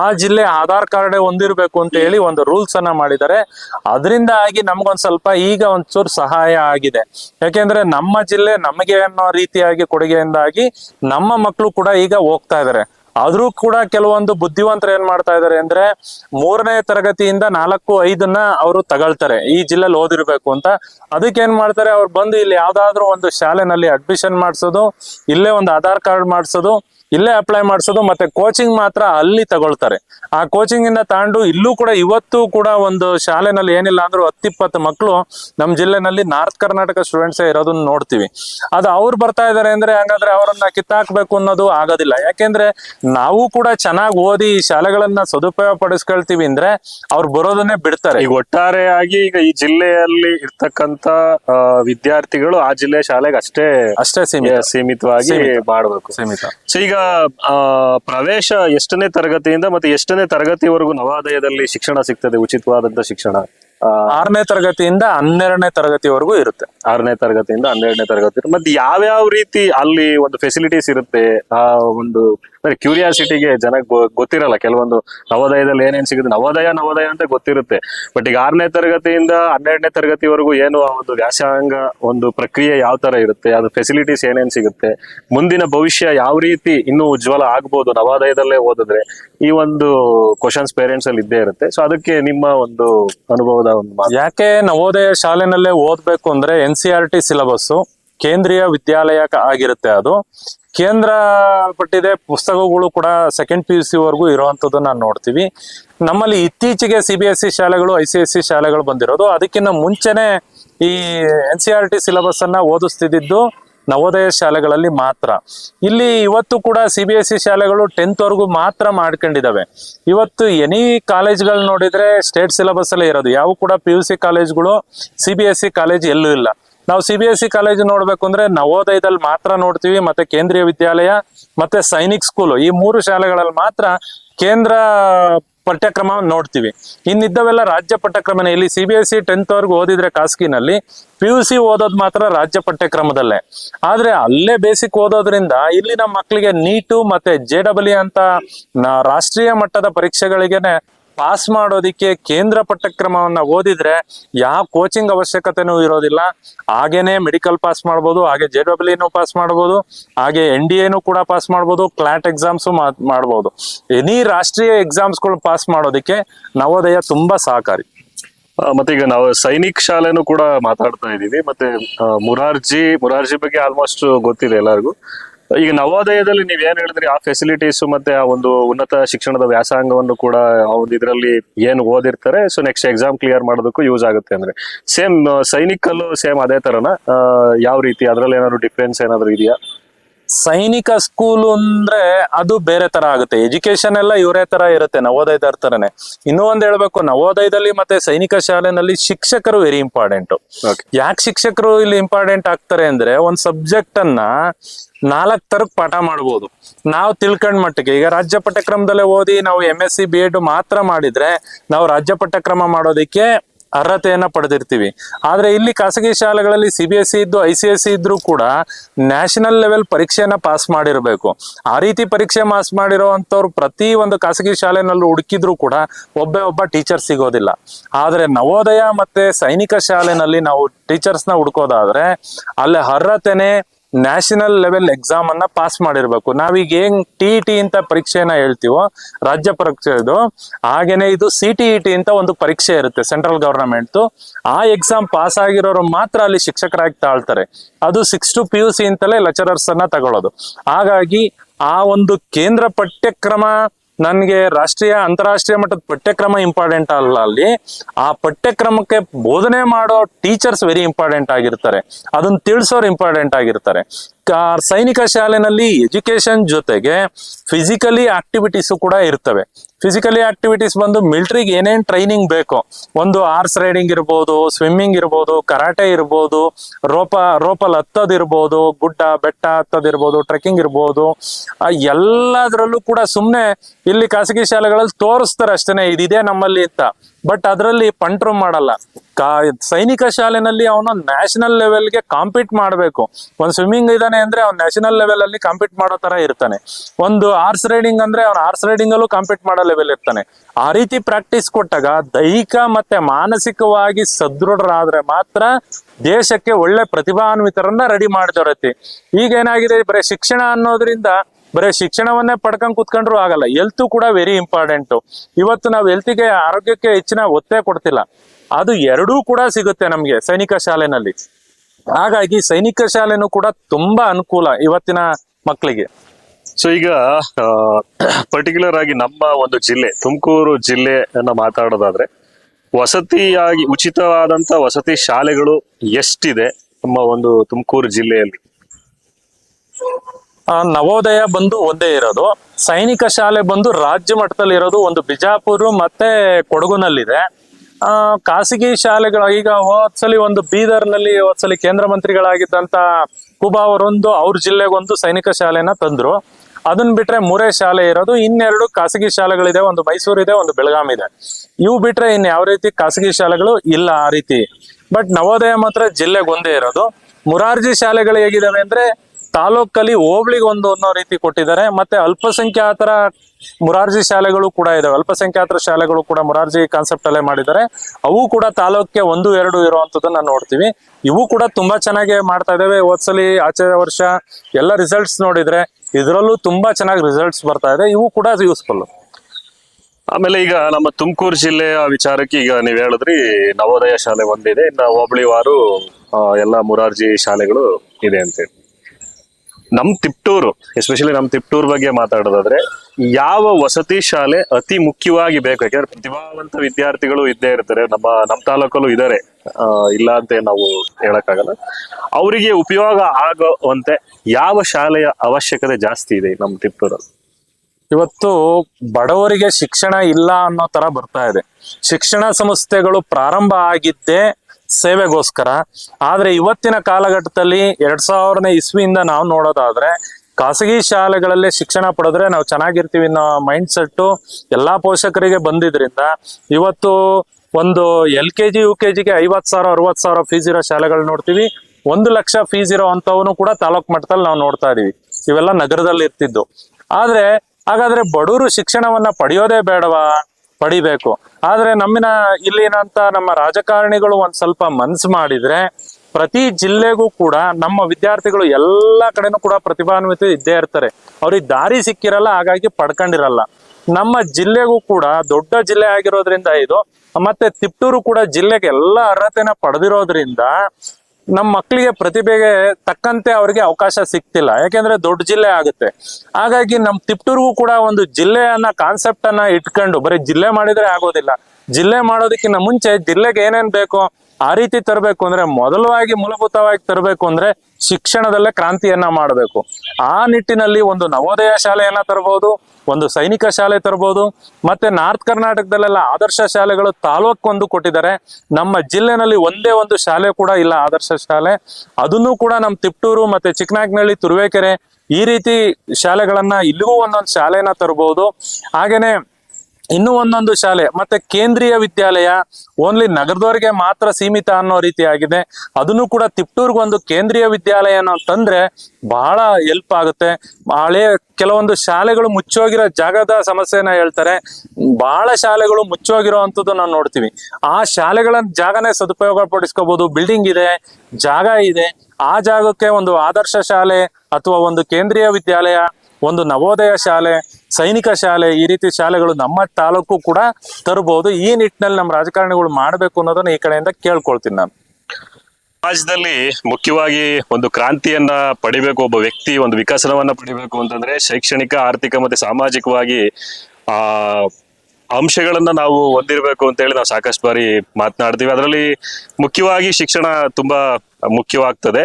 ಆ ಜಿಲ್ಲೆ ಆಧಾರ್ ಕಾರ್ಡ್ ಹೊಂದಿರಬೇಕು ಅಂತ ಹೇಳಿ ಒಂದು ರೂಲ್ಸ್ ಅನ್ನ ಮಾಡಿದ್ದಾರೆ. ಅದರಿಂದ ಆಗಿ ನಮ್ಗೊಂದ್ ಸ್ವಲ್ಪ ಈಗ ಒಂಚೂರು ಸಹಾಯ ಆಗಿದೆ. ಯಾಕೆಂದ್ರೆ ನಮ್ಮ ಜಿಲ್ಲೆ ನಮಗೆ ಅನ್ನೋ ರೀತಿಯಾಗಿ ಕೊಡುಗೆಯಿಂದಾಗಿ ನಮ್ಮ ಮಕ್ಕಳು ಕೂಡ ಈಗ ಹೋಗ್ತಾ ಇದಾರೆ. ಆದ್ರೂ ಕೂಡ ಕೆಲವೊಂದು ಬುದ್ಧಿವಂತರು ಏನ್ ಮಾಡ್ತಾ ಇದಾರೆ ಅಂದ್ರೆ ಮೂರನೇ ತರಗತಿಯಿಂದ ನಾಲ್ಕು, ಐದನ್ನ ಅವರು ತಗೊಳ್ತಾರೆ. ಈ ಜಿಲ್ಲೆಲಿ ಓದಿರ್ಬೇಕು ಅಂತ. ಅದಕ್ಕೆ ಏನ್ ಮಾಡ್ತಾರೆ? ಅವ್ರು ಬಂದು ಇಲ್ಲಿ ಯಾವ್ದಾದ್ರು ಒಂದು ಶಾಲೆನಲ್ಲಿ ಅಡ್ಮಿಷನ್ ಮಾಡಿಸೋದು, ಇಲ್ಲೇ ಒಂದು ಆಧಾರ್ ಕಾರ್ಡ್ ಮಾಡಿಸೋದು ಇಲ್ಲೇ ಅಪ್ಲೈ ಮಾಡಿಸೋದು ಮತ್ತೆ ಕೋಚಿಂಗ್ ಮಾತ್ರ ಅಲ್ಲಿ ತಗೊಳ್ತಾರೆ. ಆ ಕೋಚಿಂಗ್ ಇಂದ ತಾಂಡು ಇಲ್ಲೂ ಕೂಡ ಇವತ್ತು ಕೂಡ ಒಂದು ಶಾಲೆನಲ್ಲಿ ಏನಿಲ್ಲ ಅಂದ್ರೂ ಹತ್ತಿಪ್ಪತ್ತು ಮಕ್ಕಳು ನಮ್ಮ ಜಿಲ್ಲೆನಲ್ಲಿ ನಾರ್ತ್ ಕರ್ನಾಟಕ ಸ್ಟೂಡೆಂಟ್ಸ್ ಇರೋದನ್ನ ನೋಡ್ತೀವಿ. ಅದು ಅವ್ರು ಬರ್ತಾ ಇದಾರೆ ಅಂದ್ರೆ ಹಂಗಾದ್ರೆ ಅವರನ್ನ ಕಿತ್ತಾಕ್ಬೇಕು ಅನ್ನೋದು ಆಗೋದಿಲ್ಲ. ಯಾಕೆಂದ್ರೆ ನಾವು ಕೂಡ ಚೆನ್ನಾಗಿ ಓದಿ ಈ ಶಾಲೆಗಳನ್ನ ಸದುಪಯೋಗ ಪಡಿಸ್ಕೊಳ್ತೀವಿ ಅಂದ್ರೆ ಅವ್ರು ಬರೋದನ್ನೇ ಬಿಡ್ತಾರೆ. ಈಗ ಒಟ್ಟಾರೆಯಾಗಿ ಈಗ ಈ ಜಿಲ್ಲೆಯಲ್ಲಿ ಇರ್ತಕ್ಕಂತ ವಿದ್ಯಾರ್ಥಿಗಳು ಆ ಜಿಲ್ಲೆಯ ಶಾಲೆಗೆ ಅಷ್ಟೇ ಅಷ್ಟೇ ಸೀಮಿತ. ಸೀಮಿತವಾಗಿ ಸೀಮಿತ. ಮಾಡಬೇಕು ಸೀಮಿತ. ಸೊ ಈಗ ಪ್ರವೇಶ ಎಷ್ಟನೇ ತರಗತಿಯಿಂದ ಮತ್ತೆ ಎಷ್ಟನೇ ತರಗತಿವರೆಗೂ ನವೋದಯದಲ್ಲಿ ಶಿಕ್ಷಣ ಸಿಗ್ತದೆ ಉಚಿತವಾದಂತ ಶಿಕ್ಷಣ? ಆರನೇ ತರಗತಿಯಿಂದ ಹನ್ನೆರಡನೇ ತರಗತಿವರೆಗೂ ಇರುತ್ತೆ. ಆರನೇ ತರಗತಿಯಿಂದ ಹನ್ನೆರಡನೇ ತರಗತಿ ಮತ್ತೆ ಯಾವ್ಯಾವ ರೀತಿ ಅಲ್ಲಿ ಒಂದು ಫೆಸಿಲಿಟೀಸ್ ಇರುತ್ತೆ? ಆ, ಒಂದು ಕ್ಯೂರಿಯಾಸಿಟಿಗೆ ಜನ ಗೊತ್ತಿರಲ್ಲ. ಕೆಲವೊಂದು ನವೋದಯದಲ್ಲಿ ಏನೇನ್ ಸಿಗುತ್ತೆ? ನವೋದಯ ನವೋದಯ ಅಂತ ಗೊತ್ತಿರುತ್ತೆ. ಬಟ್ ಈಗ ಆರನೇ ತರಗತಿಯಿಂದ ಹನ್ನೆರಡನೇ ತರಗತಿವರೆಗೂ ಏನು ಆ ಒಂದು ವ್ಯಾಸಂಗ, ಒಂದು ಪ್ರಕ್ರಿಯೆ ಯಾವ ತರ ಇರುತ್ತೆ? ಅದು ಫೆಸಿಲಿಟೀಸ್ ಏನೇನ್ ಸಿಗುತ್ತೆ? ಮುಂದಿನ ಭವಿಷ್ಯ ಯಾವ ರೀತಿ ಇನ್ನೂ ಉಜ್ವಲ ಆಗ್ಬೋದು? ನವೋದಯದಲ್ಲೇ ಓದಿದ್ರೆ ಈ ಒಂದು ಕ್ವಶನ್ಸ್ ಪೇರೆಂಟ್ಸ್ ಅಲ್ಲಿ ಇದ್ದೇ ಇರುತ್ತೆ. ಸೊ ಅದಕ್ಕೆ ನಿಮ್ಮ ಒಂದು ಅನುಭವದ ಒಂದು ಮಾತು. ಯಾಕೆ ನವೋದಯ ಶಾಲೆನಲ್ಲೇ ಓದ್ಬೇಕು ಅಂದ್ರೆ N C R T syllabus Kendriya Vidyalaya ಆಗಿರುತ್ತೆ ಅದು. ಕೇಂದ್ರ ಪಟ್ಟಿದೆ, ಪುಸ್ತಕಗಳು ಕೂಡ ಸೆಕೆಂಡ್ ಪಿ ಯು ಸಿ ವರೆಗೂ ನಾನು ನೋಡ್ತೀವಿ. ನಮ್ಮಲ್ಲಿ ಇತ್ತೀಚೆಗೆ ಸಿ ಬಿ ಎಸ್ ಸಿ ಶಾಲೆಗಳು, ಐ ಸಿ ಎಸ್ ಸಿ ಶಾಲೆಗಳು ಬಂದಿರೋದು. ಅದಕ್ಕಿಂತ ಮುಂಚೆನೆ ಈ N C R T syllabus ಅನ್ನ ಓದಿಸ್ತಿದ್ದು ನವೋದಯ ಶಾಲೆಗಳಲ್ಲಿ ಮಾತ್ರ. ಇಲ್ಲಿ ಇವತ್ತು ಕೂಡ ಸಿ ಬಿ ಎಸ್ ಇ ಶಾಲೆಗಳು ಟೆಂತ್ ವರೆಗೂ ಮಾತ್ರ ಮಾಡ್ಕೊಂಡಿದ್ದಾವೆ ಇವತ್ತು ಎನಿ ಕಾಲೇಜ್ಗಳು ನೋಡಿದ್ರೆ ಸ್ಟೇಟ್ ಸಿಲೆಬಸ್ ಅಲ್ಲೇ ಇರೋದು. ಯಾವ ಕೂಡ P U C ಕಾಲೇಜ್ಗಳು C B S E college ಎಲ್ಲೂ ಇಲ್ಲ. ನಾವು C B S E college ನೋಡ್ಬೇಕು ಅಂದ್ರೆ ನವೋದಯದಲ್ಲಿ ಮಾತ್ರ ನೋಡ್ತೀವಿ, ಮತ್ತೆ ಕೇಂದ್ರೀಯ ವಿದ್ಯಾಲಯ, ಮತ್ತೆ ಸೈನಿಕ್ ಸ್ಕೂಲ್ ಈ ಮೂರು ಶಾಲೆಗಳಲ್ಲಿ ಮಾತ್ರ ಕೇಂದ್ರ ಪಠ್ಯಕ್ರಮ ನೋಡ್ತೀವಿ. ಇನ್ನಿದ್ದವೆಲ್ಲ ರಾಜ್ಯ ಪಠ್ಯಕ್ರಮನೇ ಇಲ್ಲಿ C B S C tenth ವರ್ಗು ಓದಿದ್ರೆ ಖಾಸಗಿನಲ್ಲಿ ಪಿ ಯು ಸಿ ಓದೋದು ಮಾತ್ರ ರಾಜ್ಯ ಪಠ್ಯಕ್ರಮದಲ್ಲೇ. ಆದ್ರೆ ಅಲ್ಲೇ ಬೇಸಿಕ್ ಓದೋದ್ರಿಂದ ಇಲ್ಲಿನ ಮಕ್ಕಳಿಗೆ ನೀಟು ಮತ್ತೆ ಜೆ ಡಬ್ಲ್ಯೂ ಅಂತ ರಾಷ್ಟ್ರೀಯ ಮಟ್ಟದ ಪರೀಕ್ಷೆಗಳಿಗೆನೆ ಪಾಸ್ ಮಾಡೋದಿಕ್ಕೆ ಕೇಂದ್ರ ಪಠ್ಯಕ್ರಮವನ್ನ ಓದಿದ್ರೆ ಯಾವ ಕೋಚಿಂಗ್ ಅವಶ್ಯಕತೆನೂ ಇರೋದಿಲ್ಲ. ಹಾಗೇನೆ ಮೆಡಿಕಲ್ ಪಾಸ್ ಮಾಡ್ಬೋದು, ಹಾಗೆ ಜೆ ಡಬ್ಲ್ಯೂನು ಪಾಸ್ ಮಾಡ್ಬೋದು, ಹಾಗೆ ಎನ್ ಡಿ ಎನು ಕೂಡ ಪಾಸ್ ಮಾಡ್ಬೋದು ಕ್ಲಾಟ್ ಎಕ್ಸಾಮ್ಸ್ ಮಾಡ್ಬೋದು. ಎನಿ ರಾಷ್ಟ್ರೀಯ ಎಕ್ಸಾಮ್ಸ್ಗಳು ಪಾಸ್ ಮಾಡೋದಿಕ್ಕೆ ನವೋದಯ ತುಂಬಾ ಸಹಕಾರಿ. ಮತ್ತೆ ಈಗ ನಾವು ಸೈನಿಕ್ ಶಾಲೆನೂ ಕೂಡ ಮಾತಾಡ್ತಾ ಇದ್ದೀವಿ. ಮತ್ತೆ ಮುರಾರ್ಜಿ ಮುರಾರ್ಜಿ ಬಗ್ಗೆ ಆಲ್ಮೋಸ್ಟ್ ಗೊತ್ತಿದೆ ಎಲ್ಲರಿಗೂ. ಈಗ ನವೋದಯದಲ್ಲಿ ನೀವ್ ಏನ್ ಹೇಳಿದ್ರಿ? ಆ ಫೆಸಿಲಿಟೀಸ್ ಮತ್ತೆ ಆ ಒಂದು ಉನ್ನತ ಶಿಕ್ಷಣದ ವ್ಯಾಸಾಂಗವನ್ನು ಕೂಡ ಒಂದು ಇದ್ರಲ್ಲಿ ಏನ್ ಓದಿರ್ತಾರೆ? ಸೊ ನೆಕ್ಸ್ಟ್ ಎಕ್ಸಾಮ್ ಕ್ಲಿಯರ್ ಮಾಡೋದಕ್ಕೂ ಯೂಸ್ ಆಗುತ್ತೆ ಅಂದ್ರೆ. ಸೇಮ್ ಸೈನಿಕಲ್ಲೂ ಸೇಮ್ ಅದೇ ತರನ. ಯಾವ ರೀತಿ? ಅದ್ರಲ್ಲಿ ಏನಾದ್ರು ಡಿಫ್ರೆನ್ಸ್ ಏನಾದ್ರು ಇದೆಯಾ? ಸೈನಿಕ ಸ್ಕೂಲ್ ಅಂದ್ರೆ ಅದು ಬೇರೆ ತರ ಆಗುತ್ತೆ. ಎಜುಕೇಶನ್ ಎಲ್ಲ ಇವರೇ ತರ ಇರುತ್ತೆ ನವೋದಯದ ತರನೇ ಇನ್ನೂ ಒಂದ್ ಹೇಳ್ಬೇಕು ನವೋದಯದಲ್ಲಿ ಮತ್ತೆ ಸೈನಿಕ ಶಾಲೆನಲ್ಲಿ ಶಿಕ್ಷಕರು ವೆರಿ ಇಂಪಾರ್ಟೆಂಟ್. ಯಾಕೆ ಶಿಕ್ಷಕರು ಇಲ್ಲಿ ಇಂಪಾರ್ಟೆಂಟ್ ಆಗ್ತಾರೆ ಅಂದ್ರೆ ಒಂದ್ ಸಬ್ಜೆಕ್ಟ್ ಅನ್ನ ನಾಲ್ಕ್ ತರಕ್ ಪಾಠ ಮಾಡ್ಬೋದು. ನಾವು ತಿಳ್ಕೊಂಡ್ ಮಟ್ಟಿಗೆ ಈಗ ರಾಜ್ಯ ಪಠ್ಯಕ್ರಮದಲ್ಲೇ ಓದಿ ನಾವು M S C B Ed ಮಾತ್ರ ಮಾಡಿದ್ರೆ ನಾವು ರಾಜ್ಯ ಪಠ್ಯಕ್ರಮ ಮಾಡೋದಿಕ್ಕೆ ಅರ್ಹತೆಯನ್ನ ಪಡೆದಿರ್ತೀವಿ. ಆದ್ರೆ ಇಲ್ಲಿ ಖಾಸಗಿ ಶಾಲೆಗಳಲ್ಲಿ ಸಿ ಬಿ ಎಸ್ ಸಿ ಇದ್ದು ಐ ಸಿ ಎಸ್ ಸಿ ಇದ್ರೂ ಕೂಡ ನ್ಯಾಷನಲ್ ಲೆವೆಲ್ ಪರೀಕ್ಷೆಯನ್ನ ಪಾಸ್ ಮಾಡಿರಬೇಕು. ಆ ರೀತಿ ಪರೀಕ್ಷೆ ಪಾಸ್ ಮಾಡಿರೋ ಅಂತವ್ರು ಪ್ರತಿ ಒಂದು ಖಾಸಗಿ ಶಾಲೆನಲ್ಲೂ ಹುಡುಕಿದ್ರು ಕೂಡ ಒಬ್ಬ ಒಬ್ಬ ಟೀಚರ್ ಸಿಗೋದಿಲ್ಲ. ಆದ್ರೆ ನವೋದಯ ಮತ್ತೆ ಸೈನಿಕ ಶಾಲೆನಲ್ಲಿ ನಾವು ಟೀಚರ್ಸ್ನ ಹುಡ್ಕೋದಾದ್ರೆ ಅಲ್ಲಿ ಅರ್ಹತೆನೆ ನ್ಯಾಷನಲ್ ಲೆವೆಲ್ ಎಕ್ಸಾಮ್ ಅನ್ನ ಪಾಸ್ ಮಾಡಿರ್ಬೇಕು. ನಾವೀಗ ಏನ್ ಟಿ ಟಿ ಅಂತ ಪರೀಕ್ಷೆನ ಹೇಳ್ತೀವೋ, ರಾಜ್ಯ ಪರೀಕ್ಷೆ ಇದು ಹಾಗೇನೆ ಇದು ಸಿ ಟಿ ಇ ಟಿ ಅಂತ ಒಂದು ಪರೀಕ್ಷೆ ಇರುತ್ತೆ ಸೆಂಟ್ರಲ್ ಗವರ್ನಮೆಂಟ್ ಆ ಎಕ್ಸಾಮ್ ಪಾಸ್ ಆಗಿರೋರು ಮಾತ್ರ ಅಲ್ಲಿ ಶಿಕ್ಷಕರಾಗಿ ತಾಳ್ತಾರೆ. ಅದು six to P U C ಅಂತಲೇ ಲೆಕ್ಚರರ್ಸ್ ಅನ್ನ ತಗೊಳ್ಳೋದು ಹಾಗಾಗಿ ಆ ಒಂದು ಕೇಂದ್ರ ಪಠ್ಯಕ್ರಮ ನನಗೆ ರಾಷ್ಟ್ರೀಯ, ಅಂತಾರಾಷ್ಟ್ರೀಯ ಮಟ್ಟದ ಪಠ್ಯಕ್ರಮ ಇಂಪಾರ್ಟೆಂಟ್ ಅಲ್ಲ ಅಲ್ಲಿ. ಆ ಪಠ್ಯಕ್ರಮಕ್ಕೆ ಬೋಧನೆ ಮಾಡೋ ಟೀಚರ್ಸ್ ವೆರಿ ಇಂಪಾರ್ಟೆಂಟ್ ಆಗಿರ್ತಾರೆ. ಅದನ್ನ ತಿಳಿಸೋರು ಇಂಪಾರ್ಟೆಂಟ್ ಆಗಿರ್ತಾರೆ. ಸೈನಿಕ ಶಾಲೆನಲ್ಲಿ ಎಜುಕೇಶನ್ ಜೊತೆಗೆ ಫಿಸಿಕಲಿ ಆಕ್ಟಿವಿಟೀಸ್ ಕೂಡ ಇರ್ತವೆ. ಫಿಸಿಕಲಿ ಆಕ್ಟಿವಿಟೀಸ್ ಬಂದು ಮಿಲಿಟರಿಗೆ ಏನೇನ್ ಟ್ರೈನಿಂಗ್ ಬೇಕು, ಒಂದು ಆರ್ಸ್ ರೈಡಿಂಗ್ ಇರ್ಬೋದು, ಸ್ವಿಮ್ಮಿಂಗ್ ಇರ್ಬೋದು, ಕರಾಟೆ ಇರ್ಬೋದು, ರೋಪ, ರೋಪಲ್ ಹತ್ತೋದಿರ್ಬೋದು ಗುಡ್ಡ, ಬೆಟ್ಟ ಹತ್ತೋದಿರ್ಬೋದು ಟ್ರೆಕ್ಕಿಂಗ್ ಇರ್ಬೋದು ಎಲ್ಲದರಲ್ಲೂ ಕೂಡ ಸುಮ್ಮನೆ ಇಲ್ಲಿ ಖಾಸಗಿ ಶಾಲೆಗಳಲ್ಲಿ ತೋರಿಸ್ತಾರೆ ಅಷ್ಟೇ ಇದಿದೆ ನಮ್ಮಲ್ಲಿ ಅಂತ. ಬಟ್ ಅದರಲ್ಲಿ ಪಂಟ್ರು ಮಾಡಲ್ಲ. ಸೈನಿಕ ಶಾಲೆನಲ್ಲಿ ಅವನು ನ್ಯಾಷನಲ್ ಲೆವೆಲ್ಗೆ ಕಾಂಪೀಟ್ ಮಾಡಬೇಕು. ಒಂದು ಸ್ವಿಮ್ಮಿಂಗ್ ಇದ್ದಾನೆ ಅಂದ್ರೆ ಅವ್ನು ನ್ಯಾಷನಲ್ ಲೆವೆಲ್ ಅಲ್ಲಿ ಕಾಂಪೀಟ್ ಮಾಡೋ ತರ ಇರ್ತಾನೆ. ಒಂದು ಆರ್ಸ್ ರೈಡಿಂಗ್ ಅಂದ್ರೆ ಅವ್ನು ಆರ್ಸ್ ರೈಡಿಂಗ್ ಅಲ್ಲೂ ಕಾಂಪೀಟ್ ಮಾಡೋ ಲೆವೆಲ್ ಇರ್ತಾನೆ. ಆ ರೀತಿ ಪ್ರಾಕ್ಟೀಸ್ ಕೊಟ್ಟಾಗ ದೈಹಿಕ ಮತ್ತೆ ಮಾನಸಿಕವಾಗಿ ಸದೃಢರಾದ್ರೆ ಮಾತ್ರ ದೇಶಕ್ಕೆ ಒಳ್ಳೆ ಪ್ರತಿಭಾನ್ವಿತರನ್ನ ರೆಡಿ ಮಾಡಿದವರತಿ ಈಗ ಏನಾಗಿದೆ, ಬರೀ ಶಿಕ್ಷಣ ಅನ್ನೋದ್ರಿಂದ ಬರೀ ಶಿಕ್ಷಣವನ್ನೇ ಪಡ್ಕೊಂಡ್ ಕುತ್ಕೊಂಡ್ರು ಆಗಲ್ಲ. ಹೆಲ್ತ್ ಕೂಡ ವೆರಿ ಇಂಪಾರ್ಟೆಂಟ್ ಇವತ್ತು ನಾವು ಹೆಲ್ತಿಗೆ ಆರೋಗ್ಯಕ್ಕೆ ಹೆಚ್ಚಿನ ಒತ್ತೆ ಕೊಡ್ತಿಲ್ಲ. ಅದು ಎರಡೂ ಕೂಡ ಸಿಗುತ್ತೆ ನಮ್ಗೆ ಸೈನಿಕ ಶಾಲೆನಲ್ಲಿ. ಹಾಗಾಗಿ ಸೈನಿಕ ಶಾಲೆನೂ ಕೂಡ ತುಂಬಾ ಅನುಕೂಲ ಇವತ್ತಿನ ಮಕ್ಕಳಿಗೆ ಸೊ ಈಗ ಪರ್ಟಿಕ್ಯುಲರ್ ಆಗಿ ನಮ್ಮ ಒಂದು ಜಿಲ್ಲೆ, ತುಮಕೂರು ಜಿಲ್ಲೆ ಅನ್ನ ಮಾತಾಡೋದಾದ್ರೆ, ವಸತಿಯಾಗಿ, ಉಚಿತವಾದಂತ ವಸತಿ ಶಾಲೆಗಳು ಎಷ್ಟಿದೆ ನಮ್ಮ ಒಂದು ತುಮಕೂರು ಜಿಲ್ಲೆಯಲ್ಲಿ? ನವೋದಯ ಬಂದು ಒಂದೇ ಇರೋದು. ಸೈನಿಕ ಶಾಲೆ ಬಂದು ರಾಜ್ಯ ಮಟ್ಟದಲ್ಲಿ ಇರೋದು ಒಂದು ಬಿಜಾಪುರ ಮತ್ತೆ ಕೊಡಗುನಲ್ಲಿದೆ. ಆ, ಖಾಸಗಿ ಶಾಲೆಗಳು ಈಗ ಹೋದ್ಸಲಿ ಒಂದು ಬೀದರ್ನಲ್ಲಿ ಹೋದ್ಸಲಿ ಕೇಂದ್ರ ಮಂತ್ರಿಗಳಾಗಿದ್ದಂತ ಕುಬಾ ಅವರೊಂದು, ಅವ್ರ ಜಿಲ್ಲೆಗೊಂದು ಸೈನಿಕ ಶಾಲೆನ ತಂದ್ರು. ಅದನ್ನ ಬಿಟ್ರೆ ಮೂರೇ ಶಾಲೆ ಇರೋದು. ಇನ್ನೆರಡು ಖಾಸಗಿ ಶಾಲೆಗಳಿದೆ, ಒಂದು ಮೈಸೂರು ಇದೆ ಒಂದು ಬೆಳಗಾಂ ಇದೆ. ಇವು ಬಿಟ್ರೆ ಇನ್ ಯಾವ ರೀತಿ ಖಾಸಗಿ ಶಾಲೆಗಳು ಇಲ್ಲ ಆ ರೀತಿ. ಬಟ್ ನವೋದಯ ಮಾತ್ರ ಜಿಲ್ಲೆಗೆ ಒಂದೇ ಇರೋದು. ಮುರಾರ್ಜಿ ಶಾಲೆಗಳು ಹೇಗಿದಾವೆ ಅಂದ್ರೆ ತಾಲೂಕಲ್ಲಿ ಹೋಬಳಿಗೆ ಒಂದು ಅನ್ನೋ ರೀತಿ ಕೊಟ್ಟಿದ್ದಾರೆ. ಮತ್ತೆ ಅಲ್ಪಸಂಖ್ಯಾತರ ಮುರಾರ್ಜಿ ಶಾಲೆಗಳು ಕೂಡ ಇದಾವೆ. ಅಲ್ಪಸಂಖ್ಯಾತರ ಶಾಲೆಗಳು ಕೂಡ ಮುರಾರ್ಜಿ ಕಾನ್ಸೆಪ್ಟ್ ಅಲ್ಲೇ ಮಾಡಿದ್ದಾರೆ. ಅವು ಕೂಡ ತಾಲೂಕಿಗೆ ಒಂದು, ಎರಡು ಇರುವಂತದನ್ನ ನೋಡ್ತೀವಿ. ಇವು ಕೂಡ ತುಂಬಾ ಚೆನ್ನಾಗಿ ಮಾಡ್ತಾ ಇದಾವೆ. ಹೋದ್ಸಲಿ ಆಚೆ ವರ್ಷ ಎಲ್ಲ ರಿಸಲ್ಟ್ಸ್ ನೋಡಿದ್ರೆ ಇದರಲ್ಲೂ ತುಂಬಾ ಚೆನ್ನಾಗಿ ರಿಸಲ್ಟ್ಸ್ ಬರ್ತಾ ಇದೆ. ಇವು ಕೂಡ ಯೂಸ್ಫುಲ್ ಆಮೇಲೆ ಈಗ ನಮ್ಮ ತುಮಕೂರು ಜಿಲ್ಲೆಯ ವಿಚಾರಕ್ಕೆ ಈಗ ನೀವ್ ಹೇಳಿದ್ರಿ, ನವೋದಯ ಶಾಲೆ ಒಂದಿದೆ. ಇನ್ನು ಹೋಬಳಿವಾರು ವಾರು ಎಲ್ಲ ಮುರಾರ್ಜಿ ಶಾಲೆಗಳು ಇದೆ ಅಂತೇಳಿ. ನಮ್ ತಿಪ್ಟೂರು ಎಸ್ಪೆಷಲಿ ನಮ್ ತಿಪ್ಟೂರ್ ಬಗ್ಗೆ ಮಾತಾಡೋದಾದ್ರೆ, ಯಾವ ವಸತಿ ಶಾಲೆ ಅತಿ ಮುಖ್ಯವಾಗಿ ಬೇಕು? ಯಾಕಂದ್ರೆ ಪ್ರತಿಭಾವಂತ ವಿದ್ಯಾರ್ಥಿಗಳು ಇದ್ದೇ ಇರ್ತಾರೆ, ನಮ್ಮ, ನಮ್ ತಾಲೂಕಲ್ಲೂ ಇದಾರೆ. ಇಲ್ಲ ಅಂತ ನಾವು ಹೇಳಕ್ಕಾಗಲ್ಲ. ಅವರಿಗೆ ಉಪಯೋಗ ಆಗುವಂತೆ ಯಾವ ಶಾಲೆಯ ಅವಶ್ಯಕತೆ ಜಾಸ್ತಿ ಇದೆ ನಮ್ ತಿಪ್ಟೂರಲ್ಲಿ? ಇವತ್ತು ಬಡವರಿಗೆ ಶಿಕ್ಷಣ ಇಲ್ಲ ಅನ್ನೋ ತರ ಬರ್ತಾ ಇದೆ. ಶಿಕ್ಷಣ ಸಂಸ್ಥೆಗಳು ಪ್ರಾರಂಭ ಆಗಿದ್ದೇ ಸೇವೆಗೋಸ್ಕರ. ಆದ್ರೆ ಇವತ್ತಿನ ಕಾಲಘಟ್ಟದಲ್ಲಿ ಎರಡ್ ಸಾವಿರನೇ ಇಸ್ವಿಯಿಂದ ನಾವು ನೋಡೋದಾದ್ರೆ, ಖಾಸಗಿ ಶಾಲೆಗಳಲ್ಲಿ ಶಿಕ್ಷಣ ಪಡೆದ್ರೆ ನಾವು ಚೆನ್ನಾಗಿರ್ತೀವಿ ಅನ್ನೋ ಮೈಂಡ್ ಸೆಟ್ಟು ಎಲ್ಲಾ ಪೋಷಕರಿಗೆ ಬಂದಿದ್ರಿಂದ, ಇವತ್ತು ಒಂದು L K G U K ಜಿಗೆ ಐವತ್ತು ಸಾವಿರ, ಅರವತ್ತು ಸಾವಿರ ಫೀಸ್ ಇರೋ ಶಾಲೆಗಳು ನೋಡ್ತೀವಿ. ಒಂದು ಲಕ್ಷ ಫೀಸ್ ಇರೋ ಅಂತವನು ಕೂಡ ತಾಲೂಕ್ ಮಟ್ಟದಲ್ಲಿ ನಾವು ನೋಡ್ತಾ ಇದೀವಿ. ಇವೆಲ್ಲ ನಗರದಲ್ಲಿ ಇರ್ತಿದ್ದು. ಆದ್ರೆ, ಹಾಗಾದ್ರೆ ಬಡವರು ಶಿಕ್ಷಣವನ್ನ ಪಡೆಯೋದೇ ಬೇಡವಾ? ಪಡಿಬೇಕು. ಆದ್ರೆ ನಮ್ಮಿನ ಇಲ್ಲಿನಂತ ನಮ್ಮ ರಾಜಕಾರಣಿಗಳು ಒಂದ್ ಸ್ವಲ್ಪ ಮನ್ಸು ಮಾಡಿದ್ರೆ ಪ್ರತಿ ಜಿಲ್ಲೆಗೂ ಕೂಡ ನಮ್ಮ ವಿದ್ಯಾರ್ಥಿಗಳು ಎಲ್ಲಾ ಕಡೆನೂ ಕೂಡ ಪ್ರತಿಭಾನ್ವಿತ ಇದ್ದೇ ಇರ್ತಾರೆ. ಅವ್ರಿಗೆ ದಾರಿ ಸಿಕ್ಕಿರಲ್ಲ, ಹಾಗಾಗಿ ಪಡ್ಕೊಂಡಿರಲ್ಲ. ನಮ್ಮ ಜಿಲ್ಲೆಗೂ ಕೂಡ ದೊಡ್ಡ ಜಿಲ್ಲೆ ಆಗಿರೋದ್ರಿಂದ ಇದು, ಮತ್ತೆ ತಿಪ್ಟೂರು ಕೂಡ ಜಿಲ್ಲೆಗೆ ಎಲ್ಲಾ ಅರ್ಹತೆನ ಪಡೆದಿರೋದ್ರಿಂದ ನಮ್ಮ ಮಕ್ಕಳಿಗೆ ಪ್ರತಿಭೆಗೆ ತಕ್ಕಂತೆ ಅವ್ರಿಗೆ ಅವಕಾಶ ಸಿಗ್ತಿಲ್ಲ. ಯಾಕೆಂದ್ರೆ ದೊಡ್ಡ ಜಿಲ್ಲೆ ಆಗುತ್ತೆ. ಹಾಗಾಗಿ ನಮ್ ತಿಪ್ಟೂರ್ಗೂ ಕೂಡ ಒಂದು ಜಿಲ್ಲೆಯನ್ನ ಕಾನ್ಸೆಪ್ಟ್ ಅನ್ನ ಇಟ್ಕೊಂಡು, ಬರೀ ಜಿಲ್ಲೆ ಮಾಡಿದ್ರೆ ಆಗೋದಿಲ್ಲ. ಜಿಲ್ಲೆ ಮಾಡೋದಕ್ಕಿಂತ ಮುಂಚೆ ಜಿಲ್ಲೆಗೆ ಏನೇನ್ ಬೇಕು ಆ ರೀತಿ ತರಬೇಕು ಅಂದ್ರೆ, ಮೊದಲವಾಗಿ ಮೂಲಭೂತವಾಗಿ ತರಬೇಕು ಅಂದ್ರೆ ಶಿಕ್ಷಣದಲ್ಲೇ ಕ್ರಾಂತಿಯನ್ನ ಮಾಡಬೇಕು. ಆ ನಿಟ್ಟಿನಲ್ಲಿ ಒಂದು ನವೋದಯ ಶಾಲೆಯನ್ನ ತರಬಹುದು ಒಂದು ಸೈನಿಕ ಶಾಲೆ ತರಬಹುದು ಮತ್ತೆ ನಾರ್ತ್ ಕರ್ನಾಟಕದಲ್ಲೆಲ್ಲ ಆದರ್ಶ ಶಾಲೆಗಳು ತಾಲೂಕೊಂದು ಕೊಟ್ಟಿದ್ದಾರೆ. ನಮ್ಮ ಜಿಲ್ಲೆನಲ್ಲಿ ಒಂದೇ ಒಂದು ಶಾಲೆ ಕೂಡ ಇಲ್ಲ, ಆದರ್ಶ ಶಾಲೆ. ಅದನ್ನು ಕೂಡ ನಮ್ಮ ತಿಪ್ಟೂರು ಮತ್ತೆ ಚಿಕ್ಕನಾಗ್ನಹಳ್ಳಿ ತುರುವೇಕೆರೆ ಈ ರೀತಿ ಶಾಲೆಗಳನ್ನ ಇಲ್ಲಿಗೂ ಒಂದೊಂದು ಶಾಲೆನ ತರಬಹುದು ಹಾಗೇನೆ ಇನ್ನೂ ಒಂದೊಂದು ಶಾಲೆ, ಮತ್ತೆ ಕೇಂದ್ರೀಯ ವಿದ್ಯಾಲಯ ಓನ್ಲಿ ನಗರದವರಿಗೆ ಮಾತ್ರ ಸೀಮಿತ ಅನ್ನೋ ರೀತಿ ಆಗಿದೆ ಅದನ್ನು ಕೂಡ ತಿಪ್ಟೂರ್ಗೆ ಒಂದು ಕೇಂದ್ರೀಯ ವಿದ್ಯಾಲಯನ ತಂದ್ರೆ ಬಹಳ ಹೆಲ್ಪ್ ಆಗುತ್ತೆ. ಹಳೆ ಕೆಲವೊಂದು ಶಾಲೆಗಳು ಮುಚ್ಚೋಗಿರೋ ಜಾಗದ ಸಮಸ್ಯೆನ ಹೇಳ್ತಾರೆ. ಬಹಳ ಶಾಲೆಗಳು ಮುಚ್ಚೋಗಿರೋ ಅಂಥದ್ದು ನಾವು ನೋಡ್ತೀವಿ. ಆ ಶಾಲೆಗಳ ಜಾಗನೇ ಸದುಪಯೋಗ ಪಡಿಸ್ಕೋಬಹುದು ಬಿಲ್ಡಿಂಗ್ ಇದೆ, ಜಾಗ ಇದೆ. ಆ ಜಾಗಕ್ಕೆ ಒಂದು ಆದರ್ಶ ಶಾಲೆ ಅಥವಾ ಒಂದು ಕೇಂದ್ರೀಯ ವಿದ್ಯಾಲಯ ಒಂದು ನವೋದಯ ಶಾಲೆ, ಸೈನಿಕ ಶಾಲೆ, ಈ ರೀತಿ ಶಾಲೆಗಳು ನಮ್ಮ ತಾಲೂಕು ಕೂಡ ತರಬಹುದು. ಈ ನಿಟ್ಟಿನಲ್ಲಿ ನಮ್ಮ ರಾಜಕಾರಣಿಗಳು ಮಾಡಬೇಕು ಅನ್ನೋದನ್ನ ಈ ಕಡೆಯಿಂದ ಕೇಳ್ಕೊಳ್ತೀನಿ ನಾನು. ಸಮಾಜದಲ್ಲಿ ಮುಖ್ಯವಾಗಿ ಒಂದು ಕ್ರಾಂತಿಯನ್ನ ಪಡಿಬೇಕು, ಒಬ್ಬ ವ್ಯಕ್ತಿ ಒಂದು ವಿಕಸನವನ್ನ ಪಡಿಬೇಕು ಅಂತಂದ್ರೆ ಶೈಕ್ಷಣಿಕ, ಆರ್ಥಿಕ ಮತ್ತೆ ಸಾಮಾಜಿಕವಾಗಿ, ಆ ಅಂಶಗಳನ್ನ ನಾವು ಹೊಂದಿರಬೇಕು ಅಂತೇಳಿ ನಾವು ಸಾಕಷ್ಟು ಬಾರಿ ಮಾತನಾಡ್ತೀವಿ. ಅದರಲ್ಲಿ ಮುಖ್ಯವಾಗಿ ಶಿಕ್ಷಣ ತುಂಬಾ ಮುಖ್ಯವಾಗ್ತದೆ.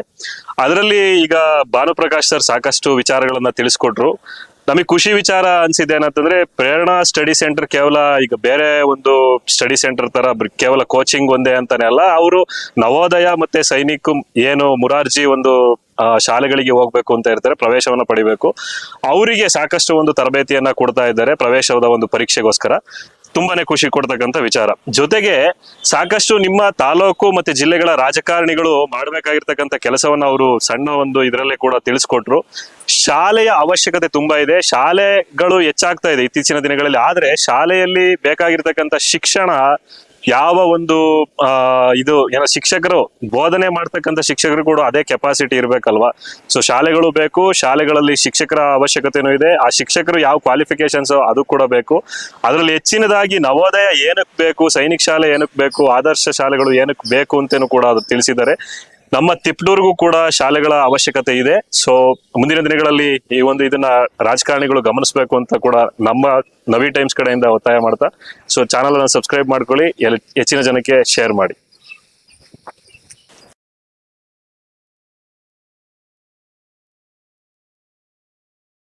ಅದರಲ್ಲಿ ಈಗ ಭಾನುಪ್ರಕಾಶ್ ಸರ್ ಸಾಕಷ್ಟು ವಿಚಾರಗಳನ್ನ ತಿಳಿಸ್ಕೊಟ್ರು. ನಮಗೆ ಖುಷಿ ವಿಚಾರ ಅನ್ಸಿದೆ ಏನಂತಂದ್ರೆ ಪ್ರೇರಣಾ ಸ್ಟಡಿ ಸೆಂಟರ್ ಕೇವಲ ಈಗ ಬೇರೆ ಒಂದು ಸ್ಟಡಿ ಸೆಂಟರ್ ತರ ಕೇವಲ ಕೋಚಿಂಗ್ ಒಂದೇ ಅಂತಾನೆ ಅಲ್ಲ, ಅವರು ನವೋದಯ ಮತ್ತೆ ಸೈನಿಕ ಏನು ಮುರಾರ್ಜಿ ಒಂದು ಶಾಲೆಗಳಿಗೆ ಹೋಗ್ಬೇಕು ಅಂತ ಇರ್ತಾರೆ ಪ್ರವೇಶವನ್ನ ಪಡಿಬೇಕು. ಅವರಿಗೆ ಸಾಕಷ್ಟು ಒಂದು ತರಬೇತಿಯನ್ನ ಕೊಡ್ತಾ ಇದ್ದಾರೆ ಪ್ರವೇಶದ ಒಂದು ಪರೀಕ್ಷೆಗೋಸ್ಕರ. ತುಂಬಾನೇ ಖುಷಿ ಕೊಡ್ತಕ್ಕಂಥ ವಿಚಾರ. ಜೊತೆಗೆ ಸಾಕಷ್ಟು ನಿಮ್ಮ ತಾಲೂಕು ಮತ್ತೆ ಜಿಲ್ಲೆಗಳ ರಾಜಕಾರಣಿಗಳು ಮಾಡಬೇಕಾಗಿರ್ತಕ್ಕಂಥ ಕೆಲಸವನ್ನ ಅವರು ಸಣ್ಣ ಒಂದು ಇದರಲ್ಲೇ ಕೂಡ ತಿಳಿಸ್ಕೊಟ್ರು. ಶಾಲೆಯ ಅವಶ್ಯಕತೆ ತುಂಬಾ ಇದೆ. ಶಾಲೆಗಳು ಹೆಚ್ಚಾಗ್ತಾ ಇದೆ ಇತ್ತೀಚಿನ ದಿನಗಳಲ್ಲಿ. ಆದ್ರೆ ಶಾಲೆಯಲ್ಲಿ ಬೇಕಾಗಿರ್ತಕ್ಕಂಥ ಶಿಕ್ಷಣ ಯಾವ ಒಂದು ಇದು, ಏನೋ ಶಿಕ್ಷಕರು ಬೋಧನೆ ಮಾಡ್ತಕ್ಕಂಥ ಶಿಕ್ಷಕರು ಕೂಡ ಅದೇ ಕೆಪಾಸಿಟಿ ಇರ್ಬೇಕಲ್ವಾ? ಸೊ ಶಾಲೆಗಳು ಬೇಕು, ಶಾಲೆಗಳಲ್ಲಿ ಶಿಕ್ಷಕರ ಅವಶ್ಯಕತೆನೂ ಇದೆ. ಆ ಶಿಕ್ಷಕರು ಯಾವ ಕ್ವಾಲಿಫಿಕೇಶನ್ಸ್ ಅದು ಕೂಡ ಬೇಕು. ಅದರಲ್ಲಿ ಹೆಚ್ಚಿನದಾಗಿ ನವೋದಯ ಏನಕ್ಕೆ ಬೇಕು, ಸೈನಿಕ ಶಾಲೆ ಏನಕ್ಕೆ ಬೇಕು, ಆದರ್ಶ ಶಾಲೆಗಳು ಏನಕ್ಕೆ ಬೇಕು ಅಂತೇನು ಕೂಡ ಅದು ತಿಳಿಸಿದ್ದಾರೆ. ನಮ್ಮ ತಿಪ್ಟೂರ್ಗೂ ಕೂಡ ಶಾಲೆಗಳ ಅವಶ್ಯಕತೆ ಇದೆ. ಸೊ ಮುಂದಿನ ದಿನಗಳಲ್ಲಿ ಈ ಒಂದು ಇದನ್ನ ರಾಜಕಾರಣಿಗಳು ಗಮನಿಸಬೇಕು ಅಂತ ಕೂಡ ನಮ್ಮ ನವಿ ಟೈಮ್ಸ್ ಕಡೆಯಿಂದ ಒತ್ತಾಯ ಮಾಡ್ತಾ. ಸೊ ಚಾನಲ್ ಅನ್ನು ಸಬ್ಸ್ಕ್ರೈಬ್ ಮಾಡ್ಕೊಳ್ಳಿ. ಹೆಚ್ಚಿನ ಜನಕ್ಕೆ ಶೇರ್ ಮಾಡಿ.